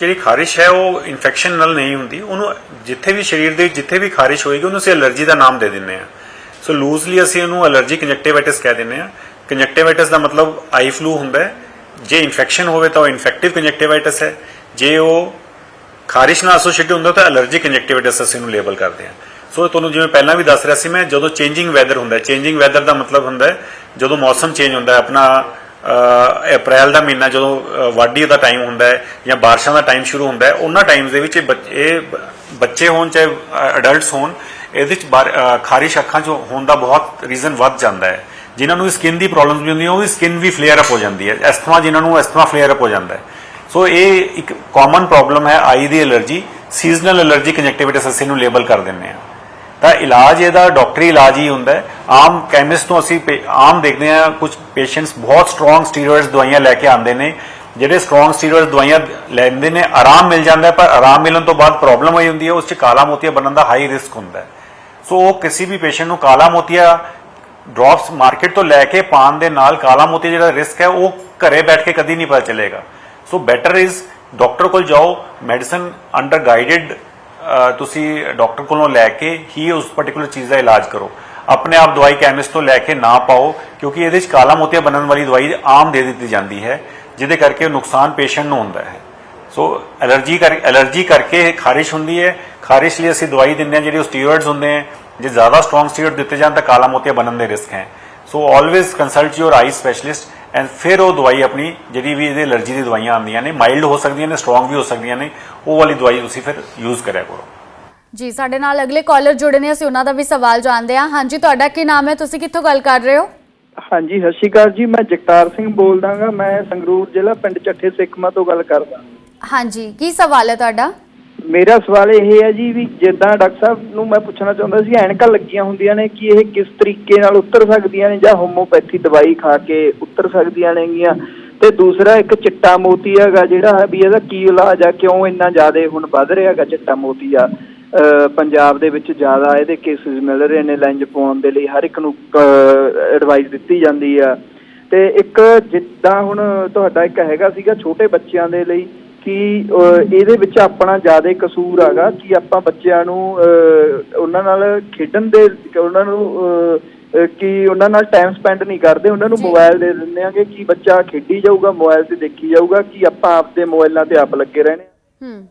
ਜਿਹੜੀ ਖਾਰਿਸ਼ ਹੈ, ਉਹ ਇਨਫੈਕਸ਼ਨ ਨਾਲ ਨਹੀਂ ਹੁੰਦੀ। ਉਹਨੂੰ ਜਿੱਥੇ ਵੀ ਸਰੀਰ ਦੇ ਜਿੱਥੇ ਵੀ ਖਾਰਿਸ਼ ਹੋਏਗੀ, ਉਹਨੂੰ ਅਸੀਂ ਅਲਰਜੀ ਦਾ ਨਾਮ ਦੇ ਦਿੰਨੇ ਆ ਸੋ ਲੂਜ਼ਲੀ ਅਸੀਂ ਉਹਨੂੰ ਅਲਰਜੀ ਕੰਜਕਟਿਵਾਈਟਿਸ ਕਹਿ ਦਿੰਨੇ ਆ ਕੰਜਕਟਿਵਾਈਟਿਸ ਦਾ ਮਤਲਬ ਆਈ ਫਲੂ ਹੁੰਦਾ ਹੈ। ਜੇ ਇਨਫੈਕਸ਼ਨ ਹੋਵੇ ਤਾਂ ਉਹ ਇਨਫੈਕਟਿਵ ਕੰਜਕਟਿਵਾਈਟਿਸ ਹੈ। ਜੇ ਉਹ ਖਾਰਿਸ਼ ਨਾਲ ਐਸੋਸੀਏਟਡ ਹੁੰਦਾ ਤਾਂ ਅਲਰਜੀ ਕੰਜਕਟਿਵਾਈਟਿਸ ਅਸੀਂ ਇਹਨੂੰ ਲੇਬਲ ਕਰਦੇ ਹਾਂ। ਸੋ ਤੁਹਾਨੂੰ ਜਿਵੇਂ ਪਹਿਲਾਂ ਵੀ ਦੱਸ ਰਿਹਾ ਸੀ ਮੈਂ, ਜਦੋਂ ਚੇਂਜਿੰਗ ਵੈਦਰ ਹੁੰਦਾ ਚੇਂਜਿੰਗ ਵੈਦਰ ਦਾ ਮਤਲਬ ਹੁੰਦਾ ਜਦੋਂ ਮੌਸਮ ਚੇਂਜ ਹੁੰਦਾ ਹੈ, ਆਪਣਾ ਅਪ੍ਰੈਲ ਦਾ ਮਹੀਨਾ ਜਦੋਂ ਵਾਢੀ ਦਾ ਟਾਈਮ ਹੁੰਦਾ ਹੈ ਜਾਂ ਬਾਰਿਸ਼ਾਂ ਦਾ ਟਾਈਮ ਸ਼ੁਰੂ ਹੁੰਦਾ ਹੈ, ਉਹਨਾਂ ਟਾਈਮਸ ਦੇ ਵਿੱਚ ਇਹ ਬੱਚ- ਇਹ ਬੱਚੇ ਹੋਣ ਚਾਹੇ ਅਡਲਟਸ ਹੋਣ, ਇਹਦੇ ਵਿੱਚ ਬਾਰ- ਖਾਰਿਸ਼ ਅੱਖਾਂ 'ਚ ਹੋਣ ਦਾ ਬਹੁਤ ਰੀਜ਼ਨ ਵੱਧ ਜਾਂਦਾ ਹੈ। ਜਿਨ੍ਹਾਂ ਨੂੰ ਸਕਿਨ ਦੀ ਪ੍ਰੋਬਲਮਸ ਵੀ ਹੁੰਦੀਆਂ ਉਹ ਵੀ ਸਕਿਨ ਵੀ ਫਲੇਅਰ ਅਪ ਹੋ ਜਾਂਦੀ ਹੈ। ਐਸਥਮਾ ਜਿਨ੍ਹਾਂ ਨੂੰ ਐਸਥਮਾ ਫਲੇਅਰ ਅਪ ਹੋ ਜਾਂਦਾ ਹੈ। ਸੋ ਇਹ ਇੱਕ ਕਾਮਨ ਪ੍ਰੋਬਲਮ ਹੈ ਆਈ ਦੀ ਅਲਰਜੀ ਸੀਜ਼ਨਲ ਅਲਰਜੀ ਕੰਜਕਟਿਵਾਈਟਿਸ ਅਸੀਂ ਨੂੰ ਲੇਬਲ ਕਰ ਦਿੰਦੇ ਹਾਂ। ਤਾਂ ਇਲਾਜ ਇਹਦਾ ਡਾਕਟਰੀ ਇਲਾਜ ਹੀ ਹੁੰਦਾ ਹੈ। ਆਮ ਕੈਮਿਸਟ ਤੋਂ ਅਸੀਂ ਪੇ- ਆਮ ਦੇਖਦੇ ਹਾਂ ਕੁਝ ਪੇਸ਼ੈਂਟਸ ਬਹੁਤ ਸਟਰੋਂਗ ਸਟੀਰੋਇਡਸ ਦਵਾਈਆਂ ਲੈ ਕੇ ਆਉਂਦੇ ਨੇ। ਜਿਹੜੇ ਸਟਰੋਂਗ ਸਟੀਰੋਇਡਸ ਦਵਾਈਆਂ ਲੈਂਦੇ ਨੇ, ਆਰਾਮ ਮਿਲ ਜਾਂਦਾ ਪਰ ਆਰਾਮ ਮਿਲਣ ਤੋਂ ਬਾਅਦ ਪ੍ਰੋਬਲਮ ਹੋਈ ਹੁੰਦੀ ਹੈ। ਉਸ 'ਚ ਕਾਲਾ ਮੋਤੀਆ ਬਣਨ ਦਾ ਹਾਈ ਰਿਸਕ ਹੁੰਦਾ ਹੈ। ਸੋ ਉਹ ਕਿਸੇ ਵੀ ਪੇਸ਼ੈਂਟ ਨੂੰ ਕਾਲਾ ਮੋਤੀਆ ਡ੍ਰੌਪਸ ਮਾਰਕੀਟ ਤੋਂ ਲੈ ਕੇ ਪਾਣ ਦੇ ਨਾਲ ਕਾਲਾ ਮੋਤੀਆ ਜਿਹੜਾ ਰਿਸਕ ਹੈ, ਉਹ ਘਰੇ ਬੈਠ ਕੇ ਕਦੀ ਨਹੀਂ ਪਤਾ ਚੱਲੇਗਾ। ਸੋ ਬੈਟਰ ਇਜ਼ ਡਾਕਟਰ ਕੋਲ ਜਾਓ ਮੈਡੀਸਨ ਅੰਡਰ ਗਾਈਡਡ ਤੁਸੀਂ ਡਾਕਟਰ ਕੋਲੋਂ ਲੈ ਕੇ ਹੀ ਉਸ ਪਾਰਟਿਕੂਲਰ ਚੀਜ਼ ਦਾ ਇਲਾਜ ਕਰੋ। ਆਪਣੇ ਆਪ ਦਵਾਈ ਕੈਮਿਸਟ ਤੋਂ ਲੈ ਕੇ ਨਾ ਪਾਓ, ਕਿਉਂਕਿ ਇਹਦੇ ਵਿੱਚ ਕਾਲਾ ਮੋਤੀਆ ਬਣਨ ਵਾਲੀ ਦਵਾਈ ਆਮ ਦੇ ਦਿੱਤੀ ਜਾਂਦੀ ਹੈ, ਜਿਹਦੇ ਕਰਕੇ ਨੁਕਸਾਨ ਪੇਸ਼ੈਂਟ ਨੂੰ ਹੁੰਦਾ ਹੈ। ਸੋ ਐਲਰਜੀ ਕਰ ਐਲਰਜੀ ਕਰਕੇ ਖਾਰਿਸ਼ ਹੁੰਦੀ ਹੈ। ਖਾਰਿਸ਼ ਲਈ ਅਸੀਂ ਦਵਾਈ ਦਿੰਦੇ ਹਾਂ, ਜਿਹੜੀ ਸਟੀਰੋਇਡਸ ਹੁੰਦੇ ਹੈ, ਜੇ ਜ਼ਿਆਦਾ ਸਟਰੋਂਗ ਸਟੀਰੋਇਡ ਦਿੱਤੇ ਜਾਣ ਤਾਂ ਕਾਲਾ ਮੋਤੀਆ ਬਣਨ ਦੇ ਰਿਸਕ ਹੈ। So always consult your eye specialist and ਫਿਰ ਉਹ ਦਵਾਈ ਆਪਣੀ ਜਿਹੜੀ ਵੀ ਇਹਦੇ ਐਲਰਜੀ ਦੀ ਦਵਾਈਆਂ ਆਉਂਦੀਆਂ ਨੇ ਮਾਈਲਡ ਹੋ ਸਕਦੀਆਂ ਨੇ ਸਟਰੋਂਗ ਵੀ ਹੋ ਸਕਦੀਆਂ ਨੇ ਉਹ ਵਾਲੀ ਦਵਾਈ ਤੁਸੀਂ ਫਿਰ ਯੂਜ਼ ਕਰਿਆ ਕਰੋ। ਜੀ ਸਾਡੇ ਨਾਲ ਅਗਲੇ ਕਾਲਰ ਜੁੜੇ ਨੇ ਅਸੀਂ ਉਹਨਾਂ ਦਾ ਵੀ ਸਵਾਲ ਜਾਣਦੇ ਹਾਂ। ਹਾਂਜੀ ਤੁਹਾਡਾ ਕੀ ਨਾਮ ਹੈ? ਤੁਸੀਂ ਕਿੱਥੋਂ ਗੱਲ ਕਰ ਰਹੇ ਹੋ? ਹਾਂਜੀ ਸਤਿ ਸ਼੍ਰੀ ਅਕਾਲ ਜੀ ਮੈਂ ਜਗਤਾਰ ਸਿੰਘ ਬੋਲਦਾਗਾ ਮੈਂ ਸੰਗਰੂਰ ਜ਼ਿਲ੍ਹਾ ਪਿੰਡ ਚੱਠੇ ਸਿੱਕਮਾ ਤੋਂ ਗੱਲ ਕਰਦਾ। ਹਾਂਜੀ ਕੀ ਸਵਾਲ ਹੈ ਤੁਹਾਡਾ? ਮੇਰਾ ਸਵਾਲ ਇਹ ਹੈ ਜੀ ਵੀ ਜਿੱਦਾਂ ਡਾਕਟਰ ਸਾਹਿਬ ਨੂੰ ਮੈਂ ਪੁੱਛਣਾ ਚਾਹੁੰਦਾ ਸੀ, ਐਨਕਾਂ ਲੱਗੀਆਂ ਹੁੰਦੀਆਂ ਨੇ ਕਿ ਇਹ ਕਿਸ ਤਰੀਕੇ ਨਾਲ ਉਤਰ ਸਕਦੀਆਂ ਨੇ ਜਾਂ ਹੋਮੋਪੈਥੀ ਦਵਾਈ ਖਾ ਕੇ ਉਤਰ ਸਕਦੀਆਂ ਨੇਗੀਆਂ? ਤੇ ਦੂਸਰਾ, ਇੱਕ ਚਿੱਟਾ ਮੋਤੀ ਹੈਗਾ ਜਿਹੜਾ ਵੀ ਇਹਦਾ ਕੀ ਇਲਾਜ ਆ, ਕਿਉਂ ਇੰਨਾ ਜ਼ਿਆਦਾ ਹੁਣ ਵੱਧ ਰਿਹਾ ਹੈਗਾ ਚਿੱਟਾ ਮੋਤੀ ਆ? ਅਹ ਪੰਜਾਬ ਦੇ ਵਿੱਚ ਜ਼ਿਆਦਾ ਇਹਦੇ ਕੇਸਿਸ ਮਿਲ ਰਹੇ ਨੇ ਲੈਂਜ ਪਾਉਣ ਦੇ ਲਈ ਹਰ ਇੱਕ ਨੂੰ ਐਡਵਾਈਸ ਦਿੱਤੀ ਜਾਂਦੀ ਆ। ਤੇ ਇੱਕ ਜਿੱਦਾਂ ਹੁਣ ਤੁਹਾਡਾ ਇੱਕ ਹੈਗਾ ਸੀਗਾ ਛੋਟੇ ਬੱਚਿਆਂ ਦੇ ਲਈ ਕਿ ਇਹਦੇ ਵਿੱਚ ਆਪਣਾ ਜ਼ਿਆਦਾ ਕਸੂਰ ਹੈਗਾ ਕਿ ਆਪਾਂ ਬੱਚਿਆਂ ਨੂੰ ਉਹਨਾਂ ਨਾਲ ਖੇਡਣ ਦੇ ਉਹਨਾਂ ਨੂੰ ਕਿ ਉਹਨਾਂ ਨਾਲ ਟਾਈਮ ਸਪੈਂਡ ਨਹੀਂ ਕਰਦੇ ਉਹਨਾਂ ਨੂੰ। ਮੋਬਾਈਲ ਦੇ ਦਿੰਦੇ ਆਂਗੇ ਕਿ ਬੱਚਾ ਖੇਡੀ ਜਾਊਗਾ ਮੋਬਾਈਲ ਤੇ ਦੇਖੀ ਜਾਊਗਾ ਕਿ ਆਪਾਂ ਆਪਦੇ ਮੋਬਾਈਲਾਂ ਤੇ ਆਪ ਲੱਗੇ ਰਹਿਣੇ ਹੂੰ।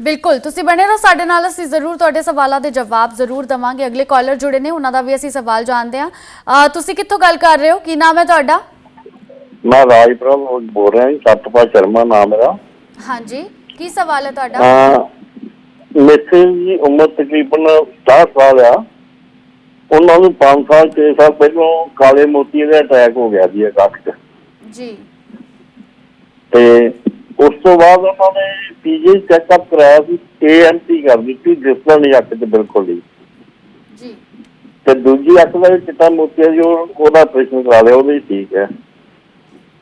ਬਿਲਕੁਲ ਤੁਸੀਂ ਬਣੇ ਰਹੋ ਸਾਡੇ ਨਾਲ ਅਸੀਂ ਜ਼ਰੂਰ ਤੁਹਾਡੇ ਸਵਾਲਾਂ ਦੇ ਜਵਾਬ ਜ਼ਰੂਰ ਦਵਾਂਗੇ। ਅਗਲੇ ਕਾਲਰ ਜੁੜੇ ਨੇ ਉਹਨਾਂ ਦਾ ਵੀ ਅਸੀਂ ਸਵਾਲ ਜਾਣਦੇ ਅਹ, ਤੁਸੀਂ ਕਿੱਥੋਂ ਗੱਲ ਕਰ ਰਹੇ ਹੋ? ਕੀ ਨਾਮ ਹੈ ਤੁਹਾਡਾ? ਮੈਂ ਰਾਜਪੁਰਾ ਬੋਲ ਰਿਹਾ ਜੀ ਸਤਪਾਲ ਸ਼ਰਮਾ ਨਾਮ ਮੇਰਾ। ਹਾਂਜੀ ਕੀ ਸਵਾਲ ਹੈ ਤੁਹਾਡਾ? ਹਾਂ ਮੇਰੇ ਦੀ ਉਮਰ ਤਕਰੀਬਨ 10 ਸਾਲ ਆ। ਉਹਨਾਂ ਨੂੰ 5 ਸਾਲ 6 ਸਾਲ ਪਹਿਲਾਂ ਕਾਲੇ ਮੋਤੀ ਦਾ ਅਟੈਕ ਹੋ ਗਿਆ ਸੀ ਅੱਖ 'ਚ। ਜੀ। ਤੇ ਉਸ ਤੋਂ ਬਾਅਦ ਉਹਨਾਂ ਨੇ ਪੀਜੀ ਚੈੱਕਅਪ ਕਰਾਇਆ ਸੀ ਏਐਮਟੀ ਕਰ ਦਿੱਤੀ ਦਿਸਦਾ ਨਹੀਂ ਅੱਖ 'ਚ ਬਿਲਕੁਲ ਹੀ। ਜੀ। ਤੇ ਦੂਜੀ ਅੱਖ ਦਾ ਚਿੱਟਾ ਮੋਤੀ ਜੀ ਉਹ- ਉਹਦਾ ਆਪਰੇਸ਼ਨ ਕਰਾ ਲਿਆ ਉਹਦੇ ਠੀਕ ਹੈ।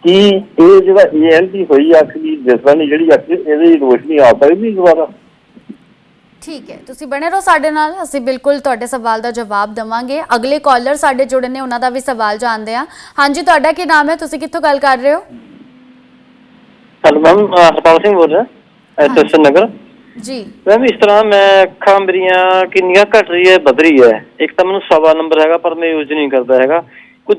ਕੀ ਇਹ ਜਿਹੜਾ ਏਐਮਟੀ ਹੋਈ ਅੱਖ ਦੀ ਦਿਸਦਾ ਨਹੀਂ ਜਿਹੜੀ ਅੱਖ 'ਚ, ਇਹਦੀ ਰੋਸ਼ਨੀ ਆ ਸਕਦੀ ਦੁਬਾਰਾ ਠੀਕ ਹੈ ਤੁਸੀਂ ਬਣੇ ਰਹੋ ਸਾਡੇ ਨਾਲ ਅਸੀਂ ਬਿਲਕੁਲ ਤੁਹਾਡੇ ਸਵਾਲ ਦਾ ਜਵਾਬ ਦਵਾਂਗੇ। ਅਗਲੇ ਕਾਲਰ ਸਾਡੇ ਜੁੜੇ ਨੇ ਉਹਨਾਂ ਦਾ ਵੀ ਸਵਾਲ ਜਾਣਦੇ ਹਾਂ। ਹਾਂਜੀ ਤੁਹਾਡਾ ਕੀ ਨਾਮ ਹੈ? ਤੁਸੀਂ ਕਿੱਥੋਂ ਗੱਲ ਕਰ ਰਹੇ ਹੋ? ਹੈਲੋ ਮੈਮ ਹਰਪਾਲ ਸਿੰਘ ਬੋਲ ਰਿਹਾ ਐਸਐਸਐਨ ਨਗਰ। ਜੀ। ਮੈਮ ਇਸ ਤਰ੍ਹਾਂ ਮੈਂ ਅੱਖਾਂ ਮੇਰੀਆਂ ਕਿੰਨੀਆਂ ਘਟ ਰਹੀ ਹੈ ਵਧ ਰਹੀ ਹੈ। ਇੱਕ ਤਾਂ ਮੈਨੂੰ ਸਵਾ ਨੰਬਰ ਹੈਗਾ ਪਰ ਮੈਂ ਯੂਜ਼ ਨਹੀਂ ਕਰਦਾ ਹੈਗਾ। ਕੁਝ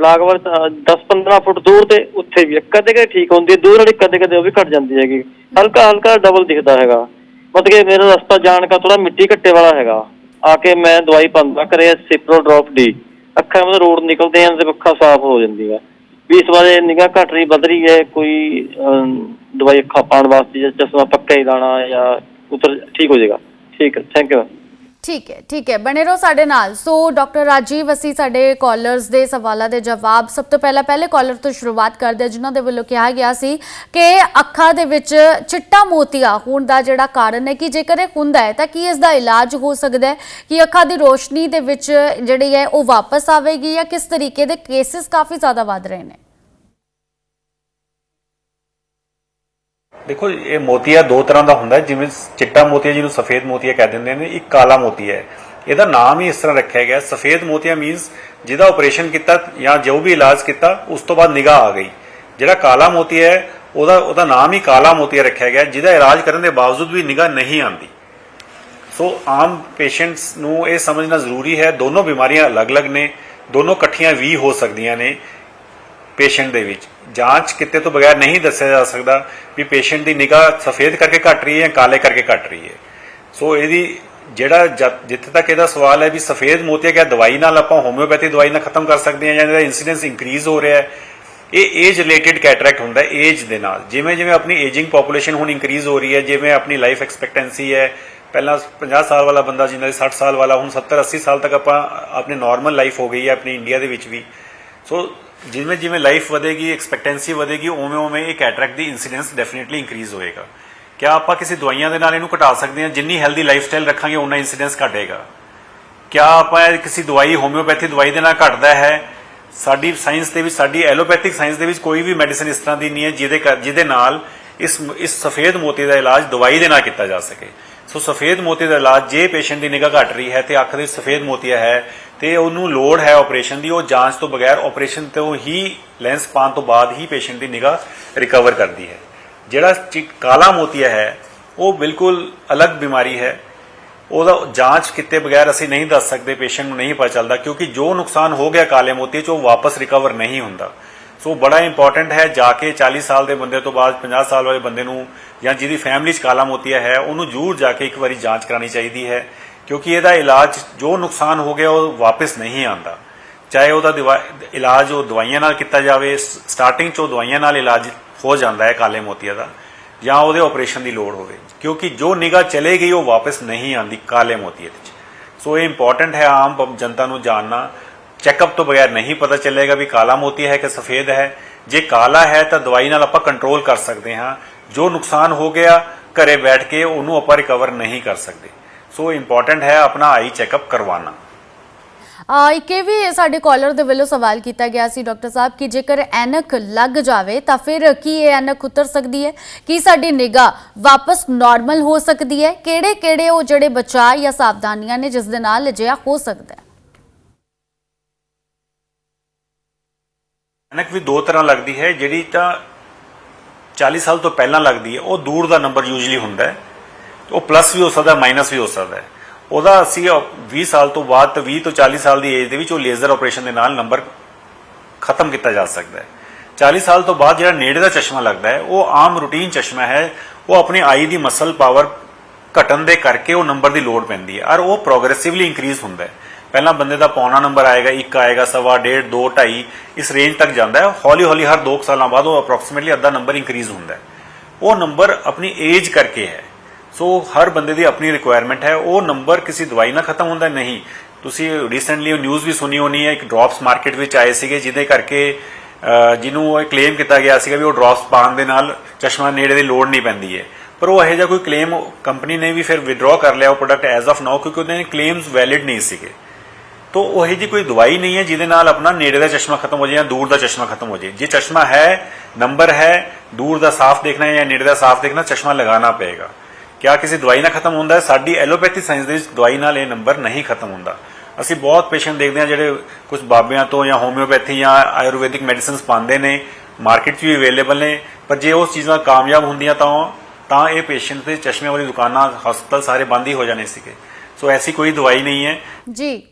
ਲਾਗਵਰ 10-15 ਫੁੱਟ ਦੂਰ ਤੇ ਉੱਥੇ ਵੀ ਕਦੇ ਕਦੇ ਠੀਕ ਹੁੰਦੀ ਹੈ, ਦੂਰ ਵਾਲੀ ਕਦੇ ਕਦੇ ਉਹ ਵੀ ਘਟ ਜਾਂਦੀ ਹੈਗੀ। ਹਲਕਾ ਹਲਕਾ ਡਬਲ ਦਿਖਦਾ ਹੈਗਾ। ਮਤਲਬ ਕਿ ਮੇਰਾ ਰਸਤਾ ਜਾਣ ਦਾ ਥੋੜਾ ਮਿੱਟੀ ਘੱਟੇ ਵਾਲਾ ਹੈਗਾ। ਆ ਕੇ ਮੈਂ ਦਵਾਈ ਪਾਉਂਦਾ ਕਰੇ ਸਿਪਰੋ ਡ੍ਰੌਪ ਡੀ ਅੱਖਾਂ ਮਤਲਬ ਰੋਡ ਨਿਕਲਦੇ ਆਂ ਤੇ ਅੱਖਾਂ ਸਾਫ਼ ਹੋ ਜਾਂਦੀਆਂ। ਵੀ ਇਸ ਬਾਰੇ ਨਿਗਾਹ ਘਟ ਰਹੀ, ਵੱਧ ਰਹੀ ਹੈ, ਕੋਈ ਦਵਾਈ ਅੱਖਾਂ ਪਾਉਣ ਵਾਸਤੇ ਜਾਂ ਚਸ਼ਮਾ ਪੱਕਾ ਹੀ ਲਾਣਾ ਜਾਂ ਉਤਰ ਠੀਕ ਹੋ ਜਾਏਗਾ। ਠੀਕ ਹੈ ਥੈਂਕ ਯੂ ਠੀਕ ਹੈ ਠੀਕ ਹੈ। ਬਣੇ ਰਹੋ ਸਾਡੇ ਨਾਲ। ਸੋ, ਡਾਕਟਰ ਰਾਜੀਵ, ਅਸੀਂ ਸਾਡੇ ਕਾਲਰਸ ਦੇ ਸਵਾਲਾਂ ਦੇ ਜਵਾਬ ਸਭ ਤੋਂ ਪਹਿਲਾਂ, ਪਹਿਲੇ ਕਾਲਰ ਤੋਂ ਸ਼ੁਰੂਆਤ ਕਰਦੇ ਹਾਂ, ਜਿਨ੍ਹਾਂ ਦੇ ਵੱਲੋਂ ਕਿਹਾ ਗਿਆ ਸੀ ਕਿ ਅੱਖਾਂ ਦੇ ਵਿੱਚ ਚਿੱਟਾ ਮੋਤੀਆ ਹੋਣ ਦਾ ਜਿਹੜਾ ਕਾਰਨ ਹੈ, ਕਿ ਜੇਕਰ ਇਹ ਹੁੰਦਾ ਹੈ, ਤਾਂ ਕੀ ਇਸ ਦਾ ਇਲਾਜ ਹੋ ਸਕਦਾ ਹੈ? ਕਿ ਅੱਖਾਂ ਦੀ ਰੋਸ਼ਨੀ ਦੇ ਵਿੱਚ ਜਿਹੜੀ ਹੈ, ਉਹ ਵਾਪਸ ਆਵੇਗੀ ਜਾਂ ਕਿਸ ਤਰੀਕੇ ਦੇ ਕੇਸਿਸ ਕਾਫੀ ਜ਼ਿਆਦਾ ਵੱਧ ਰਹੇ ਨੇ? ਦੇਖੋ, ਇਹ ਮੋਤੀਆ ਦੋ ਤਰ੍ਹਾਂ ਦਾ ਹੁੰਦਾ ਜਿਵੇਂ ਚਿੱਟਾ ਮੋਤੀਆ ਜਿਹਨੂੰ ਸਫੇਦ ਮੋਤੀਆ ਕਹਿ ਦਿੰਦੇ ਨੇ, ਇੱਕ ਕਾਲਾ ਮੋਤੀਆ ਹੈ। ਇਹਦਾ ਨਾਮ ਹੀ ਇਸ ਤਰ੍ਹਾਂ ਰੱਖਿਆ ਗਿਆ ਸਫੇਦ ਮੋਤੀਆ ਮੀਨਸ ਜਿਹਦਾ ਆਪਰੇਸ਼ਨ ਕੀਤਾ ਜਾਂ ਜੋ ਵੀ ਇਲਾਜ ਕੀਤਾ, ਉਸ ਤੋਂ ਬਾਅਦ ਨਿਗਾਹ ਆ ਗਈ। ਜਿਹੜਾ ਕਾਲਾ ਮੋਤੀਆ ਹੈ, ਉਹਦਾ ਉਹਦਾ ਨਾਮ ਹੀ ਕਾਲਾ ਮੋਤੀਆ ਰੱਖਿਆ ਗਿਆ ਜਿਹਦਾ ਇਲਾਜ ਕਰਨ ਦੇ ਬਾਵਜੂਦ ਵੀ ਨਿਗਾਹ ਨਹੀਂ ਆਉਂਦੀ। ਸੋ, ਆਮ ਪੇਸ਼ੈਂਟਸ ਨੂੰ ਇਹ ਸਮਝਣਾ ਜ਼ਰੂਰੀ ਹੈ। ਦੋਨੋਂ ਬਿਮਾਰੀਆਂ ਅਲੱਗ-ਅਲੱਗ ਨੇ। ਦੋਨੋਂ ਇਕੱਠੀਆਂ ਵੀ ਹੋ ਸਕਦੀਆਂ ਨੇ ਪੇਸ਼ੈਂਟ ਦੇ ਵਿੱਚ। ਜਾਂਚ ਕਿਤੇ ਤੋਂ ਬਗੈਰ ਨਹੀਂ ਦੱਸਿਆ ਜਾ ਸਕਦਾ ਵੀ ਪੇਸ਼ੈਂਟ ਦੀ ਨਿਗਾਹ ਸਫੇਦ ਕਰਕੇ ਘਟ ਰਹੀ ਹੈ ਜਾਂ ਕਾਲੇ ਕਰਕੇ ਘਟ ਰਹੀ ਹੈ। ਸੋ ਇਹਦੀ ਜਿਹੜਾ ਜਿੱਥੇ ਤੱਕ ਇਹਦਾ ਸਵਾਲ ਹੈ ਵੀ ਸਫੇਦ ਮੋਤੀਆ ਕਿਆ ਦਵਾਈ ਨਾਲ ਆਪਾਂ ਹੋਮਿਓਪੈਥੀ ਦਵਾਈ ਨਾਲ ਖਤਮ ਕਰ ਸਕਦੇ ਹਾਂ ਜਾਂ ਇਹਦਾ ਇਨਸੀਡੈਂਸ ਇਨਕਰੀਜ਼ ਹੋ ਰਿਹਾ ਹੈ, ਇਹ ਏਜ ਰਿਲੇਟਡ ਕੈਟਰੈਕਟ ਹੁੰਦਾ ਹੈ ਏਜ ਦੇ ਨਾਲ। ਜਿਵੇਂ ਜਿਵੇਂ ਆਪਣੀ ਏਜਿੰਗ ਪੋਪੂਲੇਸ਼ਨ ਹੁਣ ਇਨਕਰੀਜ਼ ਹੋ ਰਹੀ ਹੈ, ਜਿਵੇਂ ਆਪਣੀ ਲਾਈਫ ਐਕਸਪੈਕਟੈਂਸੀ ਹੈ, ਪਹਿਲਾਂ 50 ਸਾਲ ਵਾਲਾ ਬੰਦਾ ਜਿੰਨਾ ਦੀ 60 ਸਾਲ ਵਾਲਾ, ਹੁਣ 70 80 ਸਾਲ ਤੱਕ ਆਪਾਂ ਆਪਣੀ ਨਾਰਮਲ ਲਾਈਫ ਹੋ ਗਈ ਹੈ, ਆਪਣੀ ਇੰਡੀਆ ਦੇ ਵਿੱਚ ਵੀ। ਸੋ ਜਿਵੇਂ ਜਿਵੇਂ ਲਾਈਫ ਵਧੇਗੀ ਐਕਸਪੈਕਟੈਂਸੀ ਵਧੇਗੀ, ਉਵੇਂ ਉਵੇਂ ਇਹ ਕੈਟਰੈਕਟ ਦੀ ਇਨਸੀਡੈਂਸ ਡੈਫੀਨਿਟਲੀ ਇੰਕਰੀਜ਼ ਹੋਏਗਾ। ਕਿਆ ਆਪਾਂ ਕਿਸੇ ਦਵਾਈਆਂ ਦੇ ਨਾਲ ਇਹਨੂੰ ਘਟਾ ਸਕਦੇ ਹਾਂ? ਜਿੰਨੀ ਹੈਲਦੀ ਲਾਈਫ ਸਟਾਈਲ ਰੱਖਾਂਗੇ ਉਨਾ ਇਨਸੀਡੈਂਸ ਘਟੇਗਾ। ਕਿਆ ਆਪਾਂ ਇਹ ਕਿਸੇ ਦਵਾਈ ਹੋਮਿਓਪੈਥੀ ਦਵਾਈ ਦੇ ਨਾਲ ਘਟਦਾ ਹੈ? ਸਾਡੀ ਸਾਇੰਸ ਦੇ ਵਿੱਚ, ਸਾਡੀ ਐਲੋਪੈਥਿਕ ਸਾਇੰਸ ਦੇ ਵਿੱਚ ਕੋਈ ਵੀ ਮੈਡੀਸਿਨ ਇਸ ਤਰ੍ਹਾਂ ਦੀ ਨਹੀਂ ਹੈ, ਜਿਹਦੇ ਜਿਹਦੇ ਨਾਲ ਇਸ ਇਸ ਸਫੇਦ ਮੋਤੀ ਦਾ ਇਲਾਜ ਦਵਾਈ ਦੇ ਨਾਲ ਕੀਤਾ ਜਾ ਸਕੇ। ਸੋ ਸਫੇਦ ਮੋਤੀ ਦਾ ਇਲਾਜ ਜੇ ਪੇਸ਼ੈਂਟ ਦੀ ਨਿਗਾਹ ਘਟ ਰਹੀ ਹੈ ਤੇ ਅੱਖ ਦੇ ਸਫੇਦ ਮੋਤੀਆ ਹੈ ਤੇ ਉਹਨੂੰ ਲੋੜ ਹੈ ਆਪਰੇਸ਼ਨ ਦੀ, ਉਹ ਜਾਂਚ ਤੋਂ ਬਗੈਰ ਆਪਰੇਸ਼ਨ ਤੋਂ ਹੀ ਲੈਂਸ ਪਾਉਣ ਤੋਂ ਬਾਅਦ ਹੀ ਪੇਸ਼ੈਂਟ ਦੀ ਨਿਗਾਹ ਰਿਕਵਰ ਕਰਦੀ ਹੈ। ਜਿਹੜਾ ਕਾਲਾ ਮੋਤੀਆ ਹੈ, ਉਹ ਬਿਲਕੁਲ ਅਲੱਗ ਬਿਮਾਰੀ ਹੈ। ਉਹਦਾ ਜਾਂਚ ਕੀਤੇ ਬਗੈਰ ਅਸੀਂ ਨਹੀਂ ਦੱਸ ਸਕਦੇ, ਪੇਸ਼ੈਂਟ ਨੂੰ ਨਹੀਂ ਪਤਾ ਚੱਲਦਾ ਕਿਉਂਕਿ ਜੋ ਨੁਕਸਾਨ ਹੋ ਗਿਆ ਕਾਲੇ ਮੋਤੀ ਚ, ਉਹ ਵਾਪਸ ਰਿਕਵਰ ਨਹੀਂ ਹੁੰਦਾ। ਸੋ ਬੜਾ ਇੰਪੋਰਟੈਂਟ ਹੈ, ਜਾ ਕੇ 40 ਸਾਲ ਦੇ ਬੰਦੇ ਤੋਂ ਬਾਅਦ 50 ਸਾਲ ਵਾਲੇ ਬੰਦੇ ਨੂੰ ਜਾਂ ਜਿਹਦੀ ਫੈਮਿਲੀ 'ਚ ਕਾਲਾ ਮੋਤੀਆ ਹੈ, ਉਹਨੂੰ ਜ਼ਰੂਰ ਜਾ ਕੇ ਇੱਕ ਵਾਰੀ ਜਾਂਚ ਕਰਾਣੀ ਚਾਹੀਦੀ ਹੈ, ਕਿਉਂਕਿ ਇਹਦਾ ਇਲਾਜ ਜੋ ਨੁਕਸਾਨ ਹੋ ਗਿਆ, ਉਹ ਵਾਪਸ ਨਹੀਂ ਆਉਂਦਾ। ਚਾਹੇ ਉਹਦਾ ਇਲਾਜ ਉਹ ਦਵਾਈਆਂ ਨਾਲ ਕੀਤਾ ਜਾਵੇ ਸਟਾਰਟਿੰਗ 'ਚ ਉਹ ਦਵਾਈਆਂ ਨਾਲ ਇਲਾਜ ਹੋ ਜਾਂਦਾ ਹੈ ਕਾਲੇ ਮੋਤੀਆ ਦਾ, ਜਾਂ ਉਹਦੇ ਆਪਰੇਸ਼ਨ ਦੀ ਲੋੜ ਹੋਵੇ, ਕਿਉਂਕਿ ਜੋ ਨਿਗਾਹ ਚਲੇ ਗਈ, ਉਹ ਵਾਪਸ ਨਹੀਂ ਆਉਂਦੀ ਕਾਲੇ ਮੋਤੀਏ ਵਿੱਚ ਸੋ ਇਹ ਇੰਪੋਰਟੈਂਟ ਹੈ ਆਮ ਜਨਤਾ ਨੂੰ ਜਾਣਨਾ ਚੈੱਕਅਪ ਤੋਂ ਬਗੈਰ ਨਹੀਂ ਪਤਾ ਚੱਲੇਗਾ ਵੀ ਕਾਲਾ ਮੋਤੀ ਹੈ ਕਿ ਸਫੇਦ ਹੈ। ਜੇ ਕਾਲਾ ਹੈ ਤਾਂ ਦਵਾਈ ਨਾਲ ਆਪਾਂ ਕੰਟਰੋਲ ਕਰ ਸਕਦੇ ਹਾਂ। ਜੋ ਨੁਕਸਾਨ ਹੋ ਗਿਆ, ਘਰੇ ਬੈਠ ਕੇ ਉਹਨੂੰ ਆਪਾਂ ਰਿਕਵਰ ਨਹੀਂ ਕਰ ਸਕਦੇ। ਸੋ ਇੰਪੋਰਟੈਂਟ ਹੈ ਆਪਣਾ ਆਈ ਚੈੱਕਅਪ ਕਰਵਾਉਣਾ। ਇੱਕ ਇਹ ਵੀ ਸਾਡੇ ਕਾਲਰ ਦੇ ਵੱਲੋਂ ਸਵਾਲ ਕੀਤਾ ਗਿਆ ਸੀ ਡਾਕਟਰ ਸਾਹਿਬ ਕਿ ਜੇਕਰ ਐਨਕ ਲੱਗ ਜਾਵੇ ਤਾਂ ਫਿਰ ਕੀ ਇਹ ਐਨਕ ਉਤਰ ਸਕਦੀ ਹੈ? ਕੀ ਸਾਡੀ ਨਿਗਾਹ ਵਾਪਸ ਨਾਰਮਲ ਹੋ ਸਕਦੀ ਹੈ? ਕਿਹੜੇ ਕਿਹੜੇ ਉਹ ਜਿਹੜੇ ਬਚਾਅ ਜਾਂ ਸਾਵਧਾਨੀਆਂ ਨੇ ਜਿਸ ਦੇ ਨਾਲ ਅਜਿਹਾ ਹੋ ਸਕਦਾ ਹੈ? ਐਨਕ ਵੀ ਦੋ ਤਰ੍ਹਾਂ ਲੱਗਦੀ ਹੈ, ਜਿਹੜੀ ਤਾਂ 40 ਸਾਲ ਤੋਂ ਪਹਿਲਾਂ ਲੱਗਦੀ ਹੈ, ਉਹ ਦੂਰ ਦਾ ਨੰਬਰ ਯੂਜੂਲੀ ਹੁੰਦਾ ਹੈ। ਉਹ ਪਲੱਸ ਵੀ ਹੋ ਸਕਦਾ ਮਾਈਨਸ ਵੀ ਹੋ ਸਕਦਾ ਹੈ। ਉਹਦਾ ਅਸੀਂ 20 ਸਾਲ ਤੋਂ ਬਾਅਦ ਤੇ 20 ਤੋਂ 40 ਸਾਲ ਦੀ ਏਜ ਦੇ ਵਿੱਚ ਉਹ ਲੇਜ਼ਰ ਆਪਰੇਸ਼ਨ ਦੇ ਨਾਲ ਨੰਬਰ ਖਤਮ ਕੀਤਾ ਜਾ ਸਕਦਾ ਹੈ। 40 ਸਾਲ ਤੋਂ ਬਾਅਦ ਜਿਹੜਾ ਨੇੜੇ ਦਾ ਚਸ਼ਮਾ ਲੱਗਦਾ ਹੈ, ਉਹ ਆਮ ਰੂਟੀਨ ਚਸ਼ਮਾ ਹੈ। ਉਹ ਆਪਣੀ ਆਈ ਦੀ ਮਸਲ ਪਾਵਰ ਘਟਣ ਦੇ ਕਰਕੇ ਉਹ ਨੰਬਰ ਦੀ ਲੋੜ ਪੈਂਦੀ ਹੈ। ਔਰ ਉਹ ਪ੍ਰੋਗਰੈਸਿਵਲੀ ਇਨਕਰੀਜ਼ ਹੁੰਦਾ ਹੈ। ਪਹਿਲਾਂ ਬੰਦੇ ਦਾ ਪੌਣਾ ਨੰਬਰ ਆਏਗਾ 1 ਆਏਗਾ, ਸਵਾ ਡੇਢ 2 2.5 ਇਸ ਰੇਂਜ ਤੱਕ ਜਾਂਦਾ ਹੈ। ਹੌਲੀ ਹੌਲੀ ਹਰ 2 ਸਾਲਾਂ ਬਾਅਦ ਉਹ ਅਪਰੋਕਸੀਮੇਟਲੀ ਅੱਧਾ ਨੰਬਰ ਇਨਕਰੀਜ਼ ਹੁੰਦਾ ਹੈ। ਉਹ ਨੰਬਰ ਆਪਣੀ ਏਜ ਕਰਕੇ ਹੈ। ਸੋ ਹਰ ਬੰਦੇ ਦੀ ਆਪਣੀ ਰਿਕੁਆਇਰਮੈਂਟ ਹੈ। ਉਹ ਨੰਬਰ ਕਿਸੇ ਦਵਾਈ ਨਾਲ ਖਤਮ ਹੁੰਦਾ ਨਹੀਂ। ਤੁਸੀਂ ਰੀਸੈਂਟਲੀ ਉਹ ਨਿਊਜ਼ ਵੀ ਸੁਣੀ ਹੋਣੀ ਹੈ, ਇੱਕ ਡ੍ਰੌਪਸ ਮਾਰਕੀਟ ਵਿੱਚ ਆਏ ਸੀਗੇ, ਜਿਹਦੇ ਕਰਕੇ ਜਿਹਨੂੰ ਉਹ ਕਲੇਮ ਕੀਤਾ ਗਿਆ ਸੀਗਾ ਵੀ ਉਹ ਡ੍ਰੌਪਸ ਪਾਉਣ ਦੇ ਨਾਲ ਚਸ਼ਮਾ ਨੇੜੇ ਦੀ ਲੋੜ ਨਹੀਂ ਪੈਂਦੀ ਹੈ। ਪਰ ਉਹ ਇਹੋ ਜਿਹਾ ਕੋਈ ਕਲੇਮ ਕੰਪਨੀ ਨੇ ਵੀ ਫਿਰ ਵਿਡਰਾਅ ਕਰ ਲਿਆ ਉਹ ਪ੍ਰੋਡਕਟ ਐਜ਼ ਆਫ ਨਾਓ ਕਿਉਂਕਿ ਉਹਦੇ ਕਲੇਮਸ ਵੈਲਿਡ ਨਹੀਂ ਸੀਗੇ। ਤੋ ਉਹ ਜੀ ਕੋਈ ਦਵਾਈ ਨਹੀਂ ਹੈ ਜਿਹਦੇ ਨਾਲ ਆਪਣਾ ਨੇੜੇ ਦਾ ਚਸ਼ਮਾ ਖਤਮ ਹੋ ਜਾਏ ਜਾਂ ਦੂਰ ਦਾ ਚਸ਼ਮਾ ਖਤਮ ਹੋ ਜਾਏ। ਜੇ ਚਸ਼ਮਾ ਹੈ, ਨੰਬਰ ਹੈ, ਦੂਰ ਦਾ ਸਾਫ਼ ਦੇਖਣਾ ਹੈ ਜਾਂ ਨੇੜੇ ਦਾ ਸਾਫ਼ ਦੇਖਣਾ, ਚਸ਼ਮਾ ਲਗਾਉਣਾ ਪਏਗਾ। ਕਿਆ ਕਿਸੇ ਦਵਾਈ ਨਾਲ ਖਤਮ ਹੁੰਦਾ ਹੈ? ਸਾਡੀ ਐਲੋਪੈਥੀ ਸਾਇੰਸ ਦੇ ਵਿੱਚ ਦਵਾਈ ਨਾਲ ਇਹ ਨੰਬਰ ਨਹੀਂ ਖਤਮ ਹੁੰਦਾ। ਅਸੀਂ ਬਹੁਤ ਪੇਸ਼ੈਂਟ ਦੇਖਦੇ ਹਾਂ ਜਿਹੜੇ ਕੁਝ ਬਾਬਿਆਂ ਤੋਂ ਜਾਂ ਹੋਮਿਓਪੈਥੀ ਜਾਂ ਆਯੁਰਵੈਦਿਕ ਮੈਡੀਸਿਨਸ ਪਾਉਂਦੇ ਨੇ, ਮਾਰਕੀਟ 'ਚ ਵੀ ਅਵੇਲੇਬਲ ਨੇ, ਪਰ ਜੇ ਉਸ ਚੀਜ਼ਾਂ ਕਾਮਯਾਬ ਹੁੰਦੀਆਂ ਤਾਂ ਤਾਂ ਇਹ ਪੇਸ਼ੈਂਟ ਦੇ ਚਸ਼ਮੇ ਵਾਲੀ ਦੁਕਾਨਾਂ, ਹਸਪਤਾਲ ਸਾਰੇ ਬੰਦ ਹੀ ਹੋ ਜਾਣੇ ਸੀਗੇ। ਸੋ ਐਸੀ ਕੋਈ ਦਵਾਈ ਨਹੀਂ ਹੈ। ਜੀ।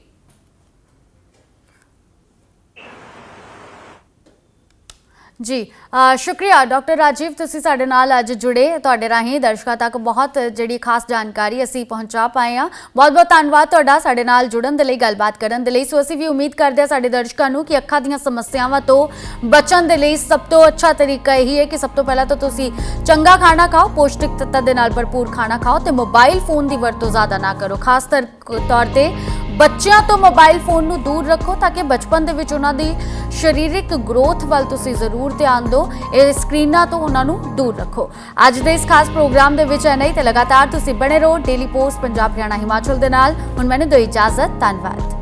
ਜੀ ਸ਼ੁਕਰੀਆ। ਡਾਕਟਰ ਰਾਜੀਵ, ਤੁਸੀਂ ਸਾਡੇ ਨਾਲ ਅੱਜ ਜੁੜੇ। ਤੁਹਾਡੇ ਰਾਹੀਂ ਦਰਸ਼ਕਾਂ ਤੱਕ ਬਹੁਤ ਜਿਹੜੀ ਖਾਸ ਜਾਣਕਾਰੀ ਅਸੀਂ ਪਹੁੰਚਾ ਪਾਏ ਆ ਬਹੁਤ ਬਹੁਤ ਧੰਨਵਾਦ ਤੁਹਾਡਾ ਸਾਡੇ ਨਾਲ ਜੁੜਨ ਦੇ ਲਈ, ਗੱਲਬਾਤ ਕਰਨ ਦੇ ਲਈ। ਸੋ ਅਸੀਂ ਵੀ ਉਮੀਦ ਕਰਦੇ ਹਾਂ ਸਾਡੇ ਦਰਸ਼ਕਾਂ ਨੂੰ ਕਿ ਅੱਖਾਂ ਦੀਆਂ ਸਮੱਸਿਆਵਾਂ ਤੋਂ ਬਚਣ ਦੇ ਲਈ ਸਭ ਤੋਂ ਅੱਛਾ ਤਰੀਕਾ ਇਹੀ ਹੈ ਕਿ ਸਭ ਤੋਂ ਪਹਿਲਾਂ ਤਾਂ ਤੁਸੀਂ ਚੰਗਾ ਖਾਣਾ ਖਾਓ, ਪੌਸ਼ਟਿਕ ਤੱਤਾਂ ਦੇ ਨਾਲ ਭਰਪੂਰ ਖਾਣਾ ਖਾਓ ਤੇ ਮੋਬਾਈਲ ਫੋਨ ਦੀ ਵਰਤੋਂ ਜ਼ਿਆਦਾ ਨਾ ਕਰੋ। ਖਾਸ ਤਰ- ਤੌਰ ਤੇ ਬੱਚਿਆਂ ਤੋਂ ਮੋਬਾਈਲ ਫੋਨ ਨੂੰ ਦੂਰ ਰੱਖੋ ਤਾਂ ਕਿ ਬਚਪਨ ਦੇ ਵਿੱਚ ਉਹਨਾਂ ਦੀ ਸਰੀਰਕ ਗਰੋਥ ਵੱਲ ਤੁਸੀਂ ਜ਼ਰੂਰ ਜ਼ਰੂਰ ਧਿਆਨ ਦਿਓ, ਇਹ ਸਕਰੀਨਾਂ ਤੋਂ ਉਹਨਾਂ ਨੂੰ ਦੂਰ ਰੱਖੋ। ਅੱਜ ਦੇ ਇਸ ਖਾਸ ਪ੍ਰੋਗਰਾਮ ਦੇ ਵਿੱਚ ਐਨਾ ਹੀ, ਤੇ ਲਗਾਤਾਰ ਤੁਸੀਂ ਬਣੇ ਰਹੋ ਡੇਲੀ ਪੋਸਟ, ਪੰਜਾਬ ਹਰਿਆਣਾ ਹਿਮਾਚਲ ਦੇ ਨਾਲ। ਹੁਣ ਮੈਨੂੰ ਦਿਓ ਇਜਾਜ਼ਤ, ਧੰਨਵਾਦ।